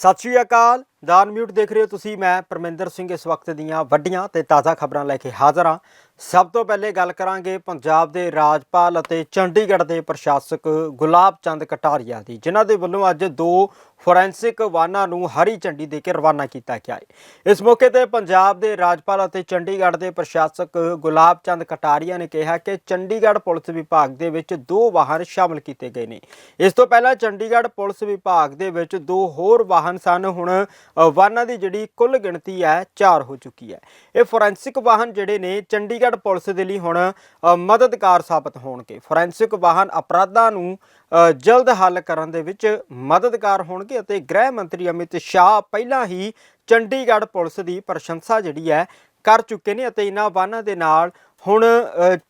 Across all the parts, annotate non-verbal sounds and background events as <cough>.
ਸਤਿ ਸ਼੍ਰੀ ਅਕਾਲ। ਦਾਨ ਮਿਊਟ ਦੇਖ ਰਹੇ ਹੋ ਤੁਸੀਂ, ਮੈਂ ਪਰਮਿੰਦਰ ਸਿੰਘ ਇਸ ਵਕਤ ਦੀਆਂ ਵੱਡੀਆਂ ਤੇ ਤਾਜ਼ਾ ਖਬਰਾਂ ਲੈ ਕੇ ਹਾਜ਼ਰ ਹਾਂ। ਸਭ ਤੋਂ ਪਹਿਲੇ ਗੱਲ ਕਰਾਂਗੇ ਪੰਜਾਬ ਦੇ ਰਾਜਪਾਲ ਅਤੇ ਚੰਡੀਗੜ੍ਹ ਦੇ ਪ੍ਰਸ਼ਾਸਕ ਗੁਲਾਬ ਚੰਦ ਕਟਾਰੀਆ ਦੀ, ਜਿਨ੍ਹਾਂ ਦੇ ਵੱਲੋਂ ਅੱਜ ਦੋ ਫੋਰੈਂਸਿਕ ਵਾਹਨਾਂ ਨੂੰ ਹਰੀ ਝੰਡੀ ਦੇ ਕੇ ਰਵਾਨਾ ਕੀਤਾ ਗਿਆ ਹੈ। ਇਸ ਮੌਕੇ ਤੇ ਪੰਜਾਬ ਦੇ ਰਾਜਪਾਲ ਅਤੇ ਚੰਡੀਗੜ੍ਹ ਦੇ ਪ੍ਰਸ਼ਾਸਕ ਗੁਲਾਬ ਚੰਦ ਕਟਾਰੀਆ ਨੇ ਕਿਹਾ ਕਿ ਚੰਡੀਗੜ੍ਹ ਪੁਲਿਸ ਵਿਭਾਗ ਦੇ ਵਿੱਚ ਦੋ ਵਾਹਨ ਸ਼ਾਮਲ ਕੀਤੇ ਗਏ ਨੇ। ਇਸ ਤੋਂ ਪਹਿਲਾਂ ਚੰਡੀਗੜ੍ਹ ਪੁਲਿਸ ਵਿਭਾਗ ਦੇ ਵਿੱਚ ਦੋ ਹੋਰ ਵਾਹਨ ਸਨ। ਹੁਣ ਵਾਹਨਾਂ ਦੀ ਜਿਹੜੀ ਕੁੱਲ ਗਿਣਤੀ ਹੈ 4 ਹੋ ਚੁੱਕੀ ਹੈ। ਇਹ ਫੋਰੈਂਸਿਕ ਵਾਹਨ ਜਿਹੜੇ ਨੇ, ਚੰਡੀਗੜ੍ਹ ਪੁਲਿਸ ਦੇ ਲਈ ਹੁਣ ਮਦਦਗਾਰ ਸਾਬਤ ਹੋਣਗੇ। ਫੋਰੈਂਸਿਕ ਵਾਹਨ ਅਪਰਾਧਾਂ ਨੂੰ ਜਲਦ ਹੱਲ ਕਰਨ ਦੇ ਵਿੱਚ ਮਦਦਗਾਰ ਹੋਣਗੇ ਅਤੇ ਗ੍ਰਹਿ ਮੰਤਰੀ ਅਮਿਤ ਸ਼ਾਹ ਪਹਿਲਾਂ ਹੀ ਚੰਡੀਗੜ੍ਹ ਪੁਲਿਸ ਦੀ ਪ੍ਰਸ਼ੰਸਾ ਜਿਹੜੀ ਹੈ ਕਰ ਚੁੱਕੇ ਨੇ ਅਤੇ ਇਹਨਾਂ ਵਾਹਨਾਂ ਦੇ ਨਾਲ ਹੁਣ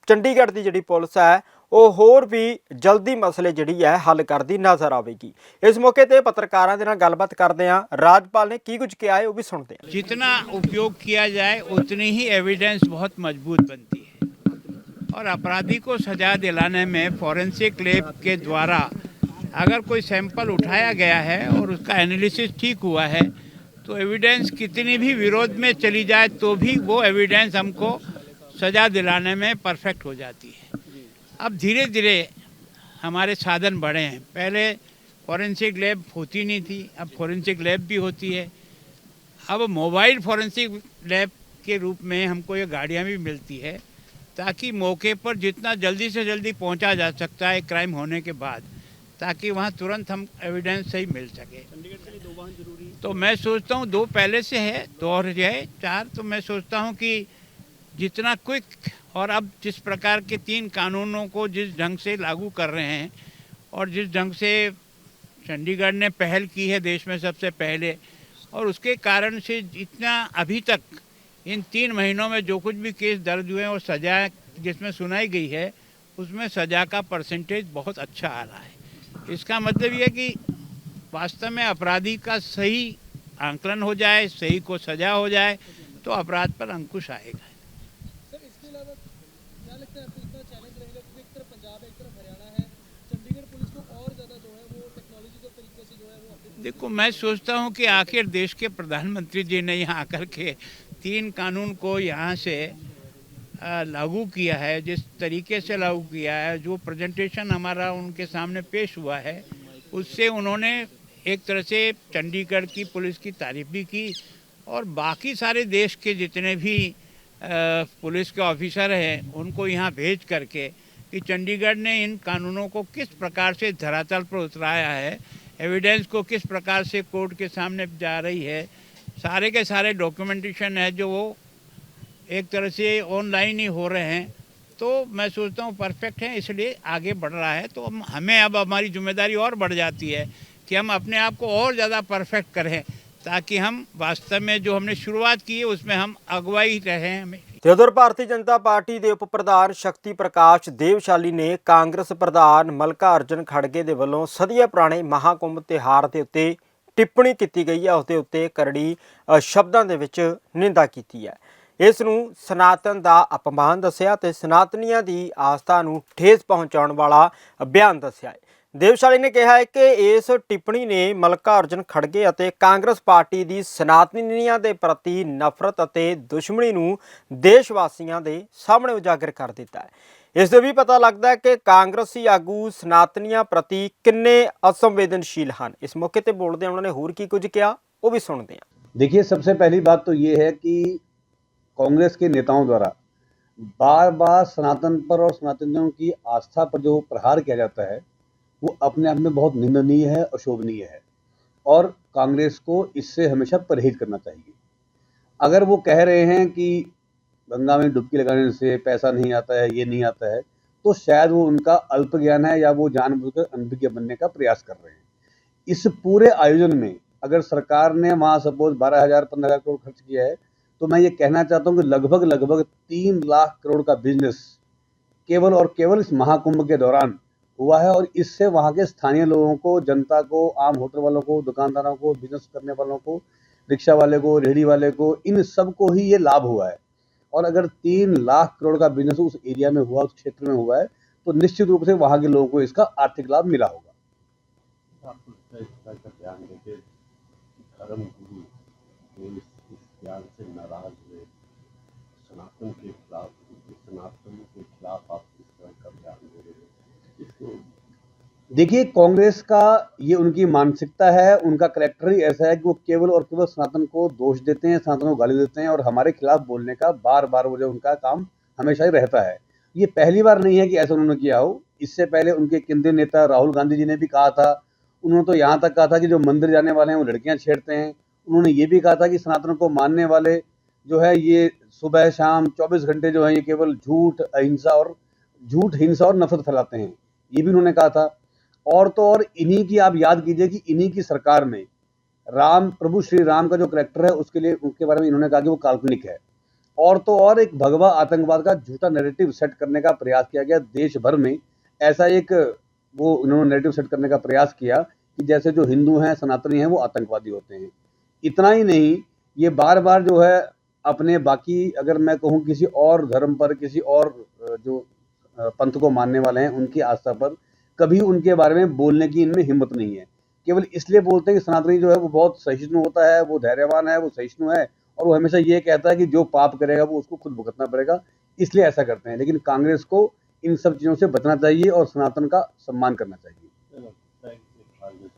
ਚੰਡੀਗੜ੍ਹ ਦੀ ਜਿਹੜੀ ਪੁਲਿਸ ਹੈ, ਉਹ ਹੋਰ ਵੀ ਜਲਦੀ ਮਸਲੇ ਜਿਹੜੀ ਹੈ ਹੱਲ ਕਰਦੀ ਨਜ਼ਰ ਆਵੇਗੀ। ਇਸ ਮੌਕੇ ਤੇ ਪੱਤਰਕਾਰਾਂ ਦੇ ਨਾਲ ਗੱਲਬਾਤ ਕਰਦੇ ਆ ਰਾਜਪਾਲ ਨੇ ਕੀ ਕੁਝ ਕਿਹਾ ਹੈ ਉਹ ਵੀ ਸੁਣਦੇ ਆ ਜਿੰਨਾ ਉਪਯੋਗ ਕੀਤਾ ਜਾਏ, ਉਤਨੀ ਹੀ ਐਵੀਡੈਂਸ ਬਹੁਤ ਮਜ਼ਬੂਤ ਬਣਦੀ ਹੈ। और अपराधी को सजा दिलाने में फॉरेंसिक लैब के द्वारा अगर कोई सैंपल उठाया गया है और उसका एनालिसिस ठीक हुआ है तो एविडेंस कितनी भी विरोध में चली जाए तो भी वो एविडेंस हमको सजा दिलाने में परफेक्ट हो जाती है। अब धीरे धीरे हमारे साधन बढ़े हैं। पहले फॉरेंसिक लैब होती नहीं थी, अब फॉरेंसिक लैब भी होती है। अब मोबाइल फॉरेंसिक लैब के रूप में हमको ये गाड़ियाँ भी मिलती है। ताकि मौके पर जितना जल्दी से जल्दी पहुँचा जा सकता है क्राइम होने के बाद, ताकि वहाँ तुरंत हम एविडेंस सही मिल सके। तो मैं सोचता हूँ दो पहले से है, दो और है, चार तो मैं सोचता हूँ कि जितना क्विक और अब जिस प्रकार के तीन कानूनों को जिस ढंग से लागू कर रहे हैं और जिस ढंग से चंडीगढ़ ने पहल की है देश में सबसे पहले, और उसके कारण से जितना अभी तक इन तीन महीनों में जो कुछ भी केस दर्ज हुए हैं और सजा जिसमें सुनाई गई है उसमें सजा का परसेंटेज बहुत अच्छा आ रहा है। इसका मतलब ये है कि वास्तव में अपराधी का सही आंकलन हो जाए सही को सजा हो जाए तो अपराध पर अंकुश आएगा। सर इसके अलावा क्या लगता है चैलेंज रहेगा एक तरफ़ पंजाब एक तरफ़ हरियाणा है चंडीगढ़ पुलिस को और ज़्यादा जो है वो टेक्नोलॉजिकल तरीके से जो है वो देखो मैं सोचता हूँ कि आखिर देश के प्रधानमंत्री जी ने यहाँ आकर के तीन कानून को यहाँ से लागू किया है, जिस तरीके से लागू किया है, जो प्रेजेंटेशन हमारा उनके सामने पेश हुआ है, उससे उन्होंने एक तरह से चंडीगढ़ की पुलिस की तारीफ़ भी की और बाकी सारे देश के जितने भी पुलिस के ऑफिसर हैं, उनको यहाँ भेज करके कि चंडीगढ़ ने इन कानूनों को किस प्रकार से धरातल पर उतराया है एविडेंस को किस प्रकार से कोर्ट के सामने जा रही है सारे के सारे डॉक्यूमेंटेशन है जो वो एक तरह से ऑनलाइन ही हो रहे हैं तो मैं सोचता हूँ परफेक्ट है इसलिए आगे बढ़ रहा है तो हम हमें अब हमारी जिम्मेदारी और बढ़ जाती है कि हम अपने आप को और ज़्यादा परफेक्ट करें ताकि हम वास्तव में जो हमने शुरुआत की है उसमें हम अगुवाई रहें हमें ਤੇ ਉਧਰ ਭਾਰਤੀ ਜਨਤਾ ਪਾਰਟੀ ਦੇ ਉਪ ਪ੍ਰਧਾਨ ਸ਼ਕਤੀ ਪ੍ਰਕਾਸ਼ ਦੇਵਸ਼ਾਲੀ ਨੇ ਕਾਂਗਰਸ ਪ੍ਰਧਾਨ ਮਲਕਾ ਅਰਜਨ ਖੜਗੇ ਦੇ ਵੱਲੋਂ ਸਦੀਆਂ ਪੁਰਾਣੇ ਮਹਾਕੁੰਭ ਤਿਹਾਰ ਦੇ ਉੱਤੇ ਟਿੱਪਣੀ ਕੀਤੀ ਗਈ ਹੈ ਉਸ ਦੇ ਉੱਤੇ ਕਰੜੀ ਸ਼ਬਦਾਂ ਦੇ ਵਿੱਚ ਨਿੰਦਾ ਕੀਤੀ ਹੈ। ਇਸ ਨੂੰ ਸਨਾਤਨ ਦਾ ਅਪਮਾਨ ਦੱਸਿਆ ਤੇ ਸਨਾਤਨੀਆਂ ਦੀ ਆਸਥਾ ਨੂੰ ਠੇਸ ਪਹੁੰਚਾਉਣ ਵਾਲਾ ਬਿਆਨ ਦੱਸਿਆ ਹੈ। ਦੇਵਸ਼ਾਲੀ ਨੇ ਕਿਹਾ ਹੈ ਕਿ ਇਸ ਟਿੱਪਣੀ ਨੇ ਮਲਕਾ ਅਰਜਨ ਖੜਗੇ ਅਤੇ ਕਾਂਗਰਸ ਪਾਰਟੀ ਦੀ ਸਨਾਤਨੀਆਂ ਦੇ ਪ੍ਰਤੀ ਨਫ਼ਰਤ ਅਤੇ ਦੁਸ਼ਮਣੀ ਨੂੰ ਦੇਸ਼ ਵਾਸੀਆਂ ਦੇ ਸਾਹਮਣੇ ਉਜਾਗਰ ਕਰ ਦਿੱਤਾ ਹੈ। ਇਸ ਦੇ ਵੀ ਪਤਾ ਲੱਗਦਾ ਹੈ ਕਿ ਕਾਂਗਰਸੀ ਆਗੂ ਸਨਾਤਨੀਆਂ ਪ੍ਰਤੀ ਕਿੰਨੇ ਅਸੰਵੇਦਨਸ਼ੀਲ ਹਨ ਇਸ ਮੌਕੇ ਤੇ ਬੋਲਦੇ ਉਹਨਾਂ ਨੇ ਹੋਰ ਕੀ ਕੁਝ ਕਿਹਾ ਉਹ ਵੀ ਸੁਣਦੇ ਹਾਂ देखिए सबसे पहली बात तो ये है कि कांग्रेस के नेताओं द्वारा बार बार सनातन पर और सनातनियों की आस्था पर जो प्रहार किया जाता है वो अपने आप में बहुत निंदनीय है और शोभनीय है और कांग्रेस को इससे हमेशा परहेज करना चाहिए अगर वो कह रहे हैं कि गंगा में डुबकी लगाने से पैसा नहीं आता है, ये नहीं आता है तो शायद वो उनका अल्प ज्ञान है या वो जानबूझकर अनभिज्ञ बनने का प्रयास कर रहे हैं। इस पूरे आयोजन में अगर सरकार ने वहाँ सपोज़ बारह हज़ार, पंद्रह हज़ार करोड़ खर्च किया है तो मैं ये कहना चाहता हूँ कि लगभग लगभग तीन लाख करोड़ का बिज़नेस केवल और केवल इस महाकुंभ के दौरान हुआ है और इससे वहाँ के स्थानीय लोगों को, जनता को, आम होटल वालों को, दुकानदारों को बिज़नेस करने वालों को, रिक्शा वाले को, रेहड़ी वाले को, इन सबको ही ये लाभ हुआ है। और अगर तीन लाख करोड़ का बिज़नेस उस एरिया में हुआ, उस क्षेत्र में हुआ है तो निश्चित रूप से वहाँ के लोगों को इसका आर्थिक लाभ मिला होगा। ज्ञान के खिलाफ आप इस तरह का बयान दे रहे हैं। इसको देखिए, कांग्रेस का ये उनकी मानसिकता है, उनका करेक्टर ही ऐसा है कि वो केवल और केवल सनातन को दोष देते हैं, सनातन को गाली देते हैं और हमारे खिलाफ बोलने का बार बार वो जो उनका काम हमेशा ही रहता है। ये पहली बार नहीं है कि ऐसा उन्होंने किया हो। इससे पहले उनके केंद्रीय नेता राहुल गांधी जी ने भी कहा था, उन्होंने तो यहाँ तक कहा था कि जो मंदिर जाने वाले हैं, वो लड़कियाँ छेड़ते हैं। उन्होंने ये भी कहा था कि सनातन को मानने वाले जो है, ये सुबह, शाम 24 घंटे जो है, ये केवल झूठ, अहिंसा और झूठ, हिंसा और नफरत फैलाते हैं। ये भी उन्होंने कहा था। और तो और इन्हीं की आप याद कीजिए कि इन्हीं की सरकार में राम, प्रभु श्री राम का जो करेक्टर है, उसके लिए उसके बारे में इन्होंने कहा कि वो काल्पनिक है। और तो और एक भगवा आतंकवाद का झूठा नैरेटिव सेट करने का प्रयास किया गया देश भर में। ऐसा एक, वो इन्होंने नैरेटिव सेट करने का प्रयास किया कि जैसे जो हिंदू हैं, सनातनी हैं, वो आतंकवादी होते हैं। इतना ही नहीं, ये बार बार जो है, अपने बाकी, अगर मैं कहूँ किसी और धर्म पर, किसी और जो पंथ को मानने वाले हैं, उनकी आस्था पर कभी उनके बारे में बोलने की इनमें हिम्मत नहीं है। केवल इसलिए बोलते हैं कि सनातनी जो है वो बहुत सहिष्णु होता है, वो धैर्यवान है, वो सहिष्णु है और वो हमेशा ये कहता है कि जो पाप करेगा वो उसको खुद भुगतना पड़ेगा, इसलिए ऐसा करते हैं। लेकिन कांग्रेस को इन सब चीज़ों से बचना चाहिए और सनातन का सम्मान करना चाहिए। खारगे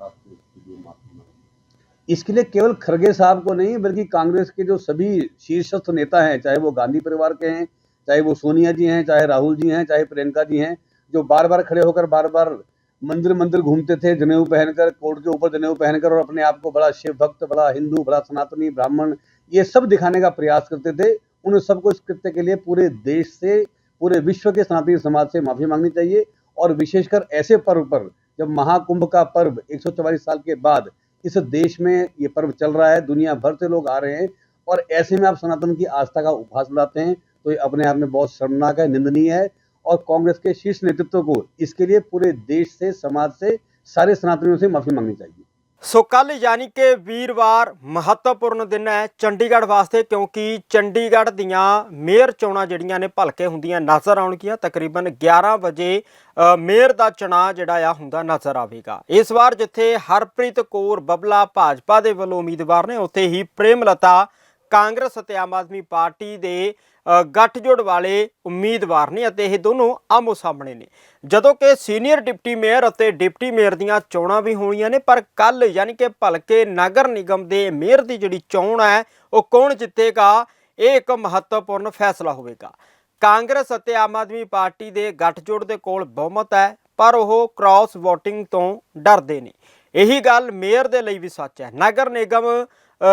इसके लिए केवल खड़गे साहब को नहीं, बल्कि कांग्रेस के जो सभी शीर्षस्थ नेता हैं, चाहे वो गांधी परिवार के हैं, चाहे वो सोनिया जी हैं, चाहे राहुल जी हैं, चाहे प्रियंका जी हैं जो बार बार खड़े होकर बार बार मंदिर मंदिर घूमते थे, जनेऊ पहनकर, कोट के ऊपर जनेऊ पहनकर और अपने आप को बड़ा शिव भक्त, बड़ा हिंदू, बड़ा सनातनी, ब्राह्मण, ये सब दिखाने का प्रयास करते थे। उन सबको इस कृत्य के लिए पूरे देश से, पूरे विश्व के सनातनी समाज से माफ़ी मांगनी चाहिए और विशेषकर ऐसे पर्व पर, जब महाकुंभ का पर्व 144 साल के बाद इस देश में ये पर्व चल रहा है, दुनिया भर से लोग आ रहे हैं और ऐसे में आप सनातन की आस्था का उपहास लाते हैं तो ये अपने आप में बहुत शर्मनाक है, निंदनीय है। और कांग्रेस के शीर्ष नेतृत्व को इसके लिए पूरे देश से समाज से सारे सनातनियों से माफी मांगनी चाहिए ਸੋ ਕੱਲ ਯਾਨੀ ਕਿ ਵੀਰਵਾਰ ਮਹੱਤਵਪੂਰਨ ਦਿਨ ਹੈ ਚੰਡੀਗੜ੍ਹ ਵਾਸਤੇ ਕਿਉਂਕਿ ਚੰਡੀਗੜ੍ਹ ਦੀਆਂ ਮੇਅਰ ਚੋਣਾਂ ਜਿਹੜੀਆਂ ਨੇ ਭਲਕੇ ਹੁੰਦੀਆਂ ਨਜ਼ਰ ਆਉਣਗੀਆਂ ਤਕਰੀਬਨ 11 ਵਜੇ ਅ, ਮੇਅਰ ਦਾ ਚੁਣਾਅ ਜਿਹੜਾ ਆ ਹੁੰਦਾ ਨਜ਼ਰ ਆਵੇਗਾ ਇਸ ਵਾਰ ਜਿੱਥੇ ਹਰਪ੍ਰੀਤ ਕੌਰ ਬਬਲਾ ਭਾਜਪਾ ਦੇ ਵੱਲੋਂ ਉਮੀਦਵਾਰ ਨੇ ਉੱਥੇ ਹੀ ਪ੍ਰੇਮਲਤਾ ਕਾਂਗਰਸ ਅਤੇ ਆਮ ਆਦਮੀ ਪਾਰਟੀ ਦੇ ਅ, ਗੱਠਜੋੜ ਵਾਲੇ ਉਮੀਦਵਾਰ ਨੇ ਅਤੇ ਇਹ ਦੋਨੋਂ ਆਮੋ ਸਾਹਮਣੇ ਨੇ। ਜਦੋਂ ਕਿ ਸੀਨੀਅਰ ਡਿਪਟੀ ਮੇਅਰ ਅਤੇ ਡਿਪਟੀ ਮੇਅਰ ਦੀਆਂ ਚੋਣਾਂ ਵੀ ਹੋਣੀਆਂ ਨੇ, ਪਰ ਕੱਲ ਯਾਨੀ ਕਿ ਭਲਕੇ ਨਗਰ ਨਿਗਮ ਦੇ ਮੇਅਰ ਦੀ ਜਿਹੜੀ ਚੋਣ ਹੈ, ਉਹ ਕੌਣ ਜਿੱਤੇਗਾ, ਇਹ ਇੱਕ ਮਹੱਤਵਪੂਰਨ ਫੈਸਲਾ ਹੋਵੇਗਾ। ਕਾਂਗਰਸ ਅਤੇ ਆਮ ਆਦਮੀ ਪਾਰਟੀ ਦੇ ਗੱਠਜੋੜ ਦੇ ਕੋਲ ਬਹੁਮਤ ਹੈ, ਪਰ ਉਹ ਕ੍ਰਾਸ VOTING ਤੋਂ ਡਰਦੇ ਨੇ। ਇਹੀ ਗੱਲ ਮੇਅਰ ਦੇ ਲਈ ਵੀ ਸੱਚ ਹੈ। ਨਗਰ ਨਿਗਮ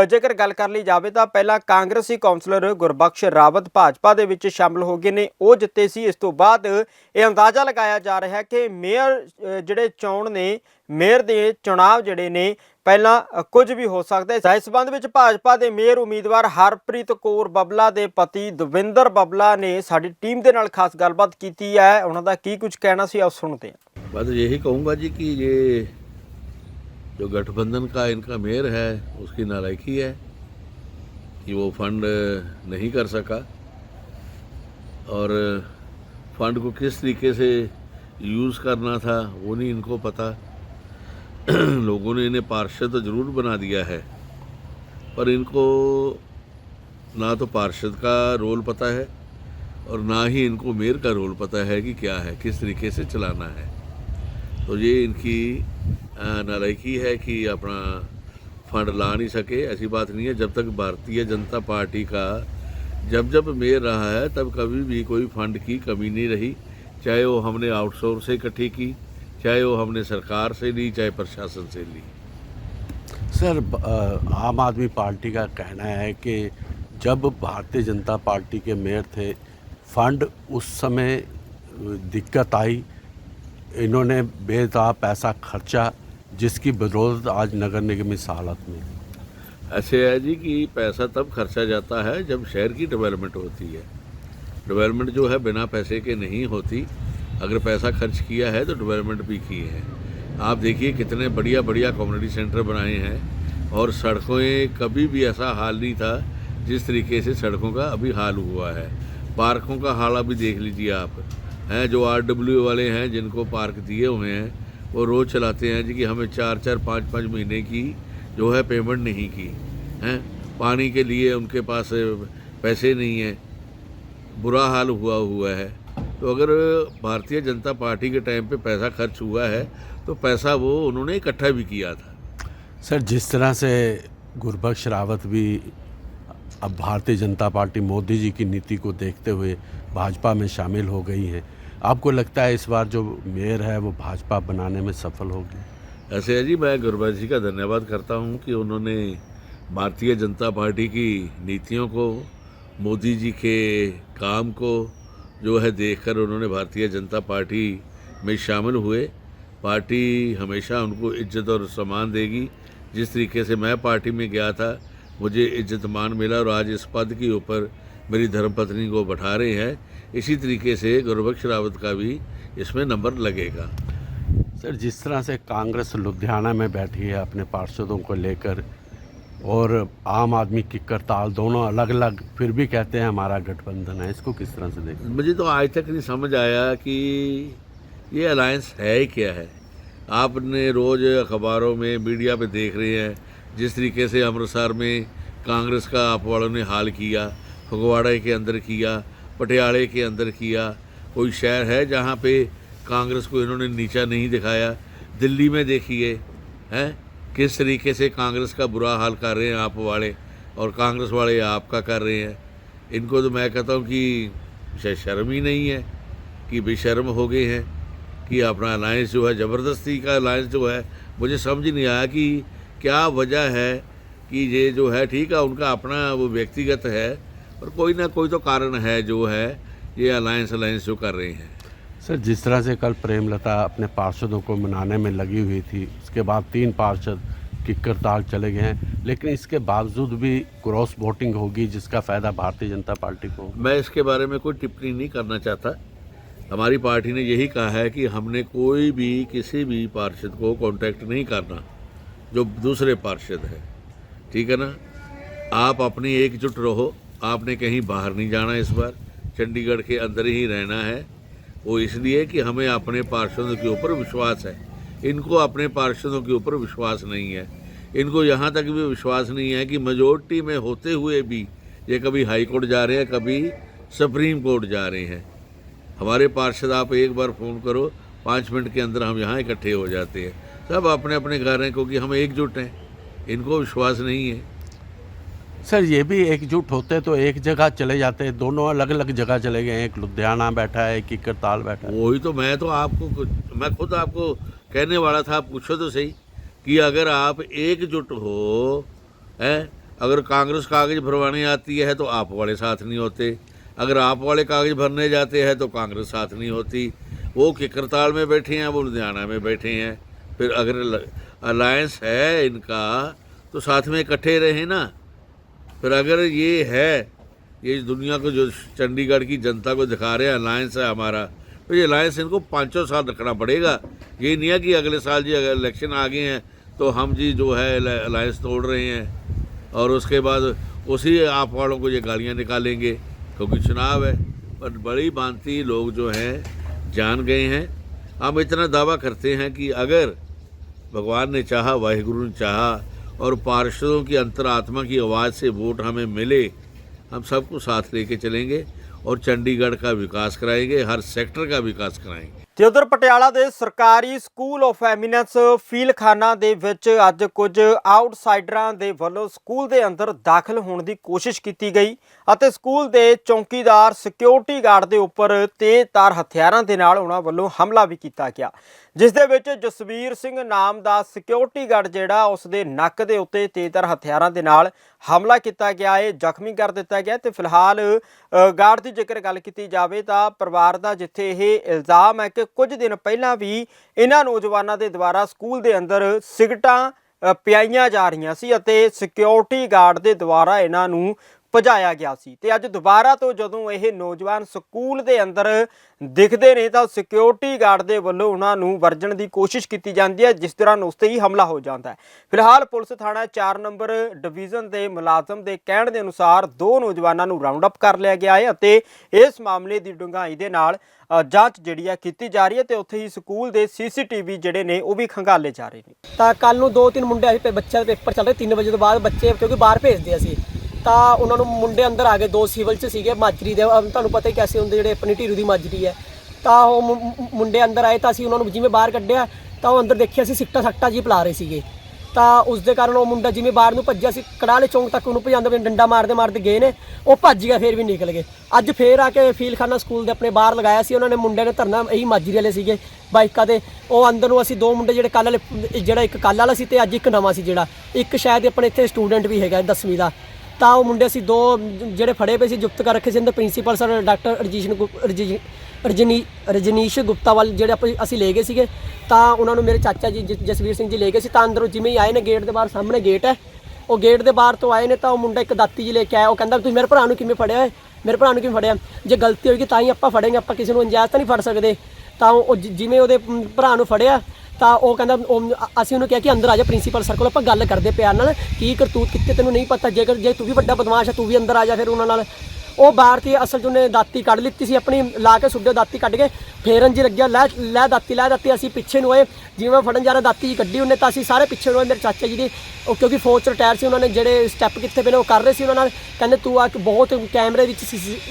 ਜੇਕਰ ਗੱਲ ਕਰ ਲਈ ਜਾਵੇ ਤਾਂ ਪਹਿਲਾਂ ਕਾਂਗਰਸੀ ਕੌਂਸਲਰ ਗੁਰਬਖਸ਼ ਰਾਵਤ ਭਾਜਪਾ ਦੇ ਵਿੱਚ ਸ਼ਾਮਲ ਹੋ ਗਏ ਨੇ। ਉਹ ਜਿੱਤੇ ਸੀ। ਇਸ ਤੋਂ ਬਾਅਦ ਇਹ ਅੰਦਾਜ਼ਾ ਲਗਾਇਆ ਜਾ ਰਿਹਾ ਕਿ ਮੇਅਰ ਜਿਹੜੇ ਚੋਣ ਨੇ, ਮੇਅਰ ਦੇ ਚੁਣਾਵ ਜਿਹੜੇ ਨੇ, ਪਹਿਲਾਂ ਕੁਝ ਵੀ ਹੋ ਸਕਦਾ ਹੈ। ਇਸ ਸੰਬੰਧ ਵਿੱਚ ਭਾਜਪਾ ਦੇ ਮੇਅਰ ਉਮੀਦਵਾਰ ਹਰਪ੍ਰੀਤ ਕੌਰ ਬਬਲਾ ਦੇ ਪਤੀ ਦਵਿੰਦਰ ਬਬਲਾ ਨੇ ਸਾਡੀ ਟੀਮ ਦੇ ਨਾਲ ਖਾਸ ਗੱਲਬਾਤ ਕੀਤੀ ਹੈ। ਉਹਨਾਂ ਦਾ ਕੀ ਕੁਝ ਕਹਿਣਾ ਸੀ, ਆਓ ਸੁਣਦੇ ਹਾਂ। ਬਸ ਇਹੀ ਕਹੂੰਗਾ ਜੀ ਕਿ ਇਹ जो गठबंधन का इनका मेयर है, उसकी नालायकी है कि वो फंड नहीं कर सका। और फंड को किस तरीके से यूज़ करना था, वो नहीं इनको पता। <clears throat> लोगों ने इन्हें पार्षद तो ज़रूर बना दिया है। पर इनको ना तो पार्षद का रोल पता है, और ना ही इनको मेयर का रोल पता है कि क्या है, किस तरीके से चलाना है। तो ये इनकी नालायकी है कि अपना फंड ला नहीं सके, ऐसी बात नहीं है। जब तक भारतीय जनता पार्टी का जब जब मेयर रहा है, तब कभी भी कोई फंड की कमी नहीं रही। चाहे वो हमने आउटसोर्स से इकट्ठी की, चाहे वो हमने सरकार से ली, चाहे प्रशासन से ली। सर आम आदमी पार्टी का कहना है कि जब भारतीय जनता पार्टी के मेयर थे, फंड उस समय दिक्कत आई इन्होंने बेताब पैसा खर्चा जिसकी बदौलत आज नगर निगम इस हालत में ऐसे है जी कि पैसा तब खर्चा जाता है जब शहर की डेवलपमेंट होती है। डेवलपमेंट जो है बिना पैसे के नहीं होती। अगर पैसा खर्च किया है तो डेवलपमेंट भी की है। आप देखिए कितने बढ़िया बढ़िया कम्युनिटी सेंटर बनाए हैं और सड़कें कभी भी ऐसा हाल नहीं था जिस तरीके से सड़कों का अभी हाल हुआ है। पार्कों का हाल अभी देख लीजिए आप। हैं, जो आर डब्ल्यू वाले हैं, जिनको पार्क दिए हुए हैं, वो रोज़ चलाते हैं जी कि हमें चार चार, पाँच पाँच महीने की जो है पेमेंट नहीं की, हैं? पानी के लिए उनके पास पैसे नहीं हैं। बुरा हाल हुआ हुआ है। तो अगर भारतीय जनता पार्टी के टाइम पे पैसा खर्च हुआ है तो पैसा वो उन्होंने इकट्ठा भी किया था। सर, जिस तरह से गुरबख्श रावत भी अब भारतीय जनता पार्टी मोदी जी की नीति को देखते हुए भाजपा में शामिल हो गई हैं आपको लगता है इस बार जो मेयर है, वो भाजपा बनाने में सफल होगी? ऐसे है जी, मैं गुरबाज जी का धन्यवाद करता हूँ कि उन्होंने भारतीय जनता पार्टी की नीतियों को, मोदी जी के काम को जो है देखकर उन्होंने भारतीय जनता पार्टी में शामिल हुए। पार्टी हमेशा उनको इज़्ज़त और सम्मान देगी। जिस तरीके से मैं पार्टी में गया था, मुझे इज़्ज़त मान मिला और आज इस पद के ऊपर मेरी धर्मपत्नी को बैठा रहे हैं। इसी तरीके से गुरबख्श रावत का भी इसमें नंबर लगेगा। सर जिस तरह से कांग्रेस लुधियाना में बैठी है अपने पार्षदों को लेकर और आम आदमी की करताल दोनों अलग अलग फिर भी कहते हैं हमारा गठबंधन है इसको किस तरह से देखें मुझे तो आज तक नहीं समझ आया कि ये अलायंस है ही क्या है। आपने रोज़ अखबारों में मीडिया पे देख रहे हैं जिस तरीके से अमृतसर में कांग्रेस का आप वालों ने हाल किया फगवाड़े के अंदर किया पटियाले के अंदर किया। कोई शहर है जहाँ पे कांग्रेस को इन्होंने नीचा नहीं दिखाया? दिल्ली में देखिए, हैं? किस तरीके से कांग्रेस का बुरा हाल कर रहे हैं आप वाले और कांग्रेस वाले आपका कर रहे हैं? इनको तो मैं कहता हूँ कि शायद शर्म ही नहीं है कि बेशर्म हो गए हैं, कि अपना अलायंस जो है, ज़बरदस्ती का अलायंस जो है, मुझे समझ नहीं आया कि क्या वजह है कि ये जो है, ठीक है, उनका अपना वो व्यक्तिगत है पर कोई ना कोई तो कारण है जो है ये अलायंस अलायंस जो कर रहे हैं। सर जिस तरह से कल प्रेमलता अपने पार्षदों को मनाने में लगी हुई थी उसके बाद तीन पार्षद किक्कर ताल चले गए हैं लेकिन इसके बावजूद भी क्रॉस वोटिंग होगी जिसका फ़ायदा भारतीय जनता पार्टी को। मैं इसके बारे में कोई टिप्पणी नहीं करना चाहता। हमारी पार्टी ने यही कहा है कि हमने कोई भी किसी भी पार्षद को कांटेक्ट नहीं करना जो दूसरे पार्षद है। ठीक है ना? आप अपनी एकजुट रहो। आपने कहीं बाहर नहीं जाना इस बार। चंडीगढ़ के अंदर ही रहना है। वो इसलिए कि हमें अपने पार्षदों के ऊपर विश्वास है। इनको अपने पार्षदों के ऊपर विश्वास नहीं है। इनको यहाँ तक भी विश्वास नहीं है कि मेजोरिटी में होते हुए भी ये कभी हाई कोर्ट जा रहे हैं, कभी सुप्रीम कोर्ट जा रहे हैं। हमारे पार्षद, आप एक बार फ़ोन करो, पाँच मिनट के अंदर हम यहाँ इकट्ठे हो जाते हैं। सब अपने अपने घर हैं क्योंकि हम एकजुट हैं। इनको विश्वास नहीं है। सर, ये भी एकजुट होते तो एक जगह चले जाते, दोनों अलग अलग जगह चले गए, एक लुधियाना बैठा है, एक किक्कर ताल बैठा है। वही तो मैं तो आपको मैं खुद आपको कहने वाला था, आप पूछो तो सही, कि अगर आप एकजुट हो, है, अगर कांग्रेस कागज़ भरवाने आती है तो आप वाले साथ नहीं होते, अगर आप वाले कागज़ भरने जाते हैं तो कांग्रेस साथ नहीं होती। वो किकरताल में बैठे हैं, वो लुधियाना में बैठे हैं, फिर अगर अलायंस है इनका तो साथ में इकट्ठे रहे ना फिर अगर ये है, ये दुनिया को जो चंडीगढ़ की जनता को दिखा रहे हैं अलायंस है हमारा तो ये अलायंस इनको पाँचों साल रखना पड़ेगा। ये नहीं है कि अगले साल जी अगर इलेक्शन आ गए हैं तो हम जी जो है अलायंस तोड़ रहे हैं, और उसके बाद उसी आप वालों को ये गालियाँ निकालेंगे, क्योंकि चुनाव है। पर बड़ी भांति लोग जो हैं, जान गए हैं। हम इतना दावा करते हैं कि अगर भगवान ने चाहा, वाहिगुरु ने चाहा और पार्षदों की अंतरात्मा की आवाज़ से वोट हमें मिले हम सबको साथ लेके चलेंगे और चंडीगढ़ का विकास कराएंगे हर सेक्टर का विकास कराएंगे ਤੇ ਉਧਰ ਪਟਿਆਲਾ ਦੇ ਸਰਕਾਰੀ ਸਕੂਲ ਆਫ ਐਮੀਨੈਂਸ ਫੀਲਖਾਨਾ ਦੇ ਵਿੱਚ ਅੱਜ ਕੁਝ ਆਊਟਸਾਈਡਰਾਂ ਦੇ ਵੱਲੋਂ ਸਕੂਲ ਦੇ ਅੰਦਰ ਦਾਖਲ ਹੋਣ ਦੀ ਕੋਸ਼ਿਸ਼ ਕੀਤੀ ਗਈ ਅਤੇ ਸਕੂਲ ਦੇ ਚੌਕੀਦਾਰ ਸਿਕਿਉਰਿਟੀ ਗਾਰਡ ਦੇ ਉੱਪਰ ਤੇਜ਼ਧਾਰ ਹਥਿਆਰਾਂ ਦੇ ਨਾਲ ਉਹਨਾਂ ਵੱਲੋਂ ਹਮਲਾ ਵੀ ਕੀਤਾ ਗਿਆ। ਜਿਸ ਦੇ ਵਿੱਚ ਜਸਵੀਰ ਸਿੰਘ ਨਾਮ ਦਾ ਸਿਕਿਉਰਿਟੀ ਗਾਰਡ ਜਿਹੜਾ, ਉਸ ਦੇ ਨੱਕ ਦੇ ਉੱਤੇ ਤੇਜ਼ਧਾਰ ਹਥਿਆਰਾਂ ਦੇ ਨਾਲ ਹਮਲਾ ਕੀਤਾ ਗਿਆ। ਹੈ ਜ਼ਖਮੀ ਕਰ ਦਿੱਤਾ ਗਿਆ ਤੇ ਫਿਲਹਾਲ ਗਾਰਡ ਦੀ ਜੇਕਰ ਗੱਲ ਕੀਤੀ ਜਾਵੇ ਤਾਂ ਪਰਿਵਾਰ ਦਾ ਜਿੱਥੇ ਇਹ ਇਲਜ਼ਾਮ ਹੈ ਕਿ ਕੁਝ ਦਿਨ ਪਹਿਲਾਂ ਵੀ ਇਹਨਾਂ ਨੌਜਵਾਨਾਂ ਦੇ ਦੁਆਰਾ ਸਕੂਲ ਦੇ ਅੰਦਰ ਸਿਗਟਾਂ ਅ, ਪਿਆਈਆਂ ਜਾ ਰਹੀਆਂ ਸੀ ਅਤੇ ਸਿਕਿਉਰਿਟੀ ਗਾਰਡ ਦੇ ਦੁਆਰਾ ਇਹਨਾਂ ਨੂੰ ਭਜਾਇਆ ਗਿਆ ਸੀ ਤੇ ਅੱਜ ਦੁਬਾਰਾ ਤੋਂ ਜਦੋਂ ਇਹ ਨੌਜਵਾਨ ਸਕੂਲ ਦੇ ਅੰਦਰ ਦਿਖਦੇ ਨੇ ਤਾਂ ਸਿਕਿਉਰਿਟੀ ਗਾਰਡ ਦੇ ਵੱਲੋਂ ਉਹਨਾਂ ਨੂੰ ਵਰਜਣ ਦੀ ਕੋਸ਼ਿਸ਼ ਕੀਤੀ ਜਾਂਦੀ ਹੈ, ਜਿਸ ਦੌਰਾਨ ਉਸ ਤੇ ਹੀ ਹਮਲਾ ਹੋ ਜਾਂਦਾ ਹੈ। ਫਿਲਹਾਲ ਪੁਲਿਸ ਥਾਣਾ 4 ਨੰਬਰ ਡਿਵੀਜ਼ਨ ਦੇ ਮੁਲਾਜ਼ਮ ਦੇ ਕਹਿਣ ਦੇ ਅਨੁਸਾਰ ਦੋ ਨੌਜਵਾਨਾਂ ਨੂੰ ਰਾਉਂਡ ਅਪ ਕਰ ਲਿਆ ਗਿਆ ਹੈ ਅਤੇ ਇਸ ਮਾਮਲੇ ਦੀ ਡੂੰਘਾਈ ਦੇ ਨਾਲ ਜਾਂਚ ਜਿਹੜੀ ਹੈ ਕੀਤੀ ਜਾ ਰਹੀ ਹੈ ਤੇ ਉੱਥੇ ਹੀ ਸਕੂਲ ਦੇ ਸੀਸੀਟੀਵੀ ਜਿਹੜੇ ਨੇ ਉਹ ਵੀ ਖੰਗਾਲੇ ਜਾ ਰਹੇ ਨੇ। ਤਾਂ ਕੱਲ ਨੂੰ ਦੋ ਤਿੰਨ ਮੁੰਡੇ ਅਸੀਂ ਬੱਚਿਆਂ ਦੇ ਪੇਪਰ ਚੱਲ ਰਹੇ 3 ਵਜੇ ਤੋਂ ਬਾਅਦ ਬੱਚੇ ਕਿਉਂਕਿ ਬਾਹਰ ਭੇਜਦੇ ਅਸੀਂ। ਤਾਂ ਉਹਨਾਂ ਨੂੰ ਮੁੰਡੇ ਅੰਦਰ ਆ ਗਏ, ਦੋ ਸਿਵਲ ਚ ਸੀਗੇ, ਮਾਜਰੀ ਦੇ ਤੁਹਾਨੂੰ ਪਤਾ ਹੀ ਕੈਸੇ ਹੁੰਦੇ ਜਿਹੜੇ ਆਪਣੀ ਢੀਰੂ ਦੀ ਮਾਜਰੀ ਹੈ। ਤਾਂ ਉਹ ਮੁ- ਮੁੰਡੇ ਅੰਦਰ ਆਏ ਤਾਂ ਅਸੀਂ ਉਹਨਾਂ ਨੂੰ ਜਿਵੇਂ ਬਾਹਰ ਕੱਢਿਆ, ਤਾਂ ਉਹ ਅੰਦਰ ਦੇਖਿਆ ਅਸੀਂ ਸਿੱਟਾ ਸੱਟਾ ਜੀ ਪਲਾ ਰਹੇ ਸੀਗੇ। ਤਾਂ ਉਸ ਦੇ ਕਾਰਨ ਉਹ ਮੁੰਡਾ ਜਿਵੇਂ ਬਾਹਰ ਨੂੰ ਭੱਜਿਆ ਸੀ ਕੜਾਲੇ ਚੌਂਕ ਤੱਕ ਉਹਨੂੰ ਭਜਾਉਂਦੇ ਪਏ ਡੰਡਾ ਮਾਰਦੇ ਮਾਰਦੇ ਗਏ ਨੇ, ਉਹ ਭੱਜ ਗਿਆ, ਫੇਰ ਵੀ ਨਿਕਲ ਗਏ। ਅੱਜ ਫੇਰ ਆ ਕੇ ਫੀਲਖਾਨਾ ਸਕੂਲ ਦੇ ਆਪਣੇ ਬਾਹਰ ਲਗਾਇਆ ਸੀ, ਉਹਨਾਂ ਨੇ ਮੁੰਡਿਆਂ ਨੇ ਧਰਨਾ, ਇਹੀ ਮਾਜਰੀ ਵਾਲੇ ਸੀਗੇ, ਬਾਈਕਾਂ ਤੇ। ਉਹ ਅੰਦਰ ਨੂੰ ਅਸੀਂ ਦੋ ਮੁੰਡੇ ਜਿਹੜੇ ਕੱਲ ਵਾਲੇ, ਜਿਹੜਾ ਇੱਕ ਕੱਲ ਵਾਲਾ ਸੀ ਤੇ ਅੱਜ ਇੱਕ ਨਵਾਂ ਸੀ ਜਿਹੜਾ। ਇੱਕ ਸ਼ਾਇਦ ਆਪਣੇ ਇੱਥੇ ਸਟੂਡੈਂਟ ਵੀ ਹੈਗਾ 10ਵੀਂ ਦਾ। ਤਾਂ ਉਹ ਮੁੰਡੇ ਅਸੀਂ ਦੋ ਜਿਹੜੇ ਫੜੇ ਪਏ ਸੀ ਜੁਪਤ ਕਰ ਰੱਖੇ ਸੀ। ਅੰਦਰ ਪ੍ਰਿੰਸੀਪਲ ਸਰ ਡਾਕਟਰ ਰਜੀਸ਼ਨ ਗੁਪ- ਰਜਨੀ, ਰਜਨੀਸ਼ ਗੁਪਤਾ ਵੱਲ ਜਿਹੜੇ ਆਪਾਂ ਅਸੀਂ ਲੈ ਗਏ ਸੀਗੇ, ਤਾਂ ਉਹਨਾਂ ਨੂੰ ਮੇਰੇ ਚਾਚਾ ਜੀ ਜ- ਜਸਵੀਰ ਸਿੰਘ ਜੀ ਲੈ ਗਏ ਸੀ। ਤਾਂ ਅੰਦਰੋਂ ਜਿਵੇਂ ਹੀ ਆਏ ਨੇ ਗੇਟ ਦੇ ਬਾਹਰ ਸਾਹਮਣੇ ਗੇਟ ਹੈ। ਉਹ ਗੇਟ ਦੇ ਬਾਹਰ ਤੋਂ ਆਏ ਨੇ, ਤਾਂ ਉਹ ਮੁੰਡਾ ਇੱਕ ਦਾਤੀ ਜੀ ਲੈ ਕੇ ਆਇਆ। ਉਹ ਕਹਿੰਦਾ, ਤੁਸੀਂ ਮੇਰੇ ਭਰਾ ਨੂੰ ਕਿਵੇਂ ਫੜਿਆ ਹੈ? ਮੇਰੇ ਭਰਾ ਨੂੰ ਕਿਵੇਂ ਫੜਿਆ? ਜੇ ਗਲਤੀ ਹੋਏਗੀ ਤਾਂ ਹੀ ਆਪਾਂ ਫੜਾਂਗੇ, ਆਪਾਂ ਕਿਸੇ ਨੂੰ ਅੰਜਾਇਜ਼ ਤਾਂ ਨਹੀਂ ਫੜ ਸਕਦੇ। ਤਾਂ ਉਹ ਜਿਵੇਂ ਉਹਦੇ ਭਰਾ ਨੂੰ ਫੜਿਆ ਤਾਂ ਉਹ ਕਹਿੰਦਾ ਉਹ- ਅ- ਅਸੀਂ ਉਹਨੂੰ ਕਿਹਾ ਕਿ ਅੰਦਰ ਆ ਜਾ ਪ੍ਰਿੰਸੀਪਲ ਸਰ ਕੋਲ ਆਪਾਂ ਗੱਲ ਕਰਦੇ ਪਿਆਰ ਨਾਲ ਕੀ ਕਰਤੂਤ ਕਿੱਥੇ ਤੈਨੂੰ ਨਹੀਂ ਪਤਾ ਜੇਕਰ ਜੇ ਤੂੰ ਵੀ ਵੱਡਾ ਬਦਮਾਸ਼ ਹੈ ਤੂੰ ਵੀ ਅੰਦਰ ਆ ਜਾ ਫਿਰ ਉਹਨਾਂ ਨਾਲ ਉਹ ਬਾਹਰ ਤੇ ਅਸਲ 'ਚ ਉਹਨੇ ਦਾਤੀ ਕੱਢ ਲਿੱਤੀ ਸੀ ਆਪਣੀ ਲਾ ਕੇ ਸੁੱਡੇ ਦਾਤੀ ਕੱਢ ਕੇ ਫੇਰਨ ਜੀ ਲੱਗਿਆ ਲੈ ਲੈ ਦਾਤੀ ਲੈ ਦਾਤੀ ਅਸੀਂ ਪਿੱਛੇ ਨੂੰ ਹੋਏ ਜਿਵੇਂ ਮੈਂ ਫੜਨ ਜਾ ਰਿਹਾ ਦਾਤੀ ਜੀ ਕੱਢੀ ਉਹਨੇ ਤਾਂ ਅਸੀਂ ਸਾਰੇ ਪਿੱਛੇ ਨੂੰ ਹੋਏ ਮੇਰੇ ਚਾਚਾ ਜੀ ਦੀ ਉਹ ਕਿਉਂਕਿ ਫੌਜ 'ਚ ਰਿਟਾਇਰ ਸੀ ਉਹਨਾਂ ਨੇ ਜਿਹੜੇ ਸਟੈਪ ਕਿੱਥੇ ਪਏ ਨੇ ਉਹ ਕਰ ਰਹੇ ਸੀ ਉਹਨਾਂ ਨਾਲ ਕਹਿੰਦੇ ਤੂੰ ਆ ਕੇ ਬਹੁਤ ਕੈਮਰੇ ਵਿੱਚ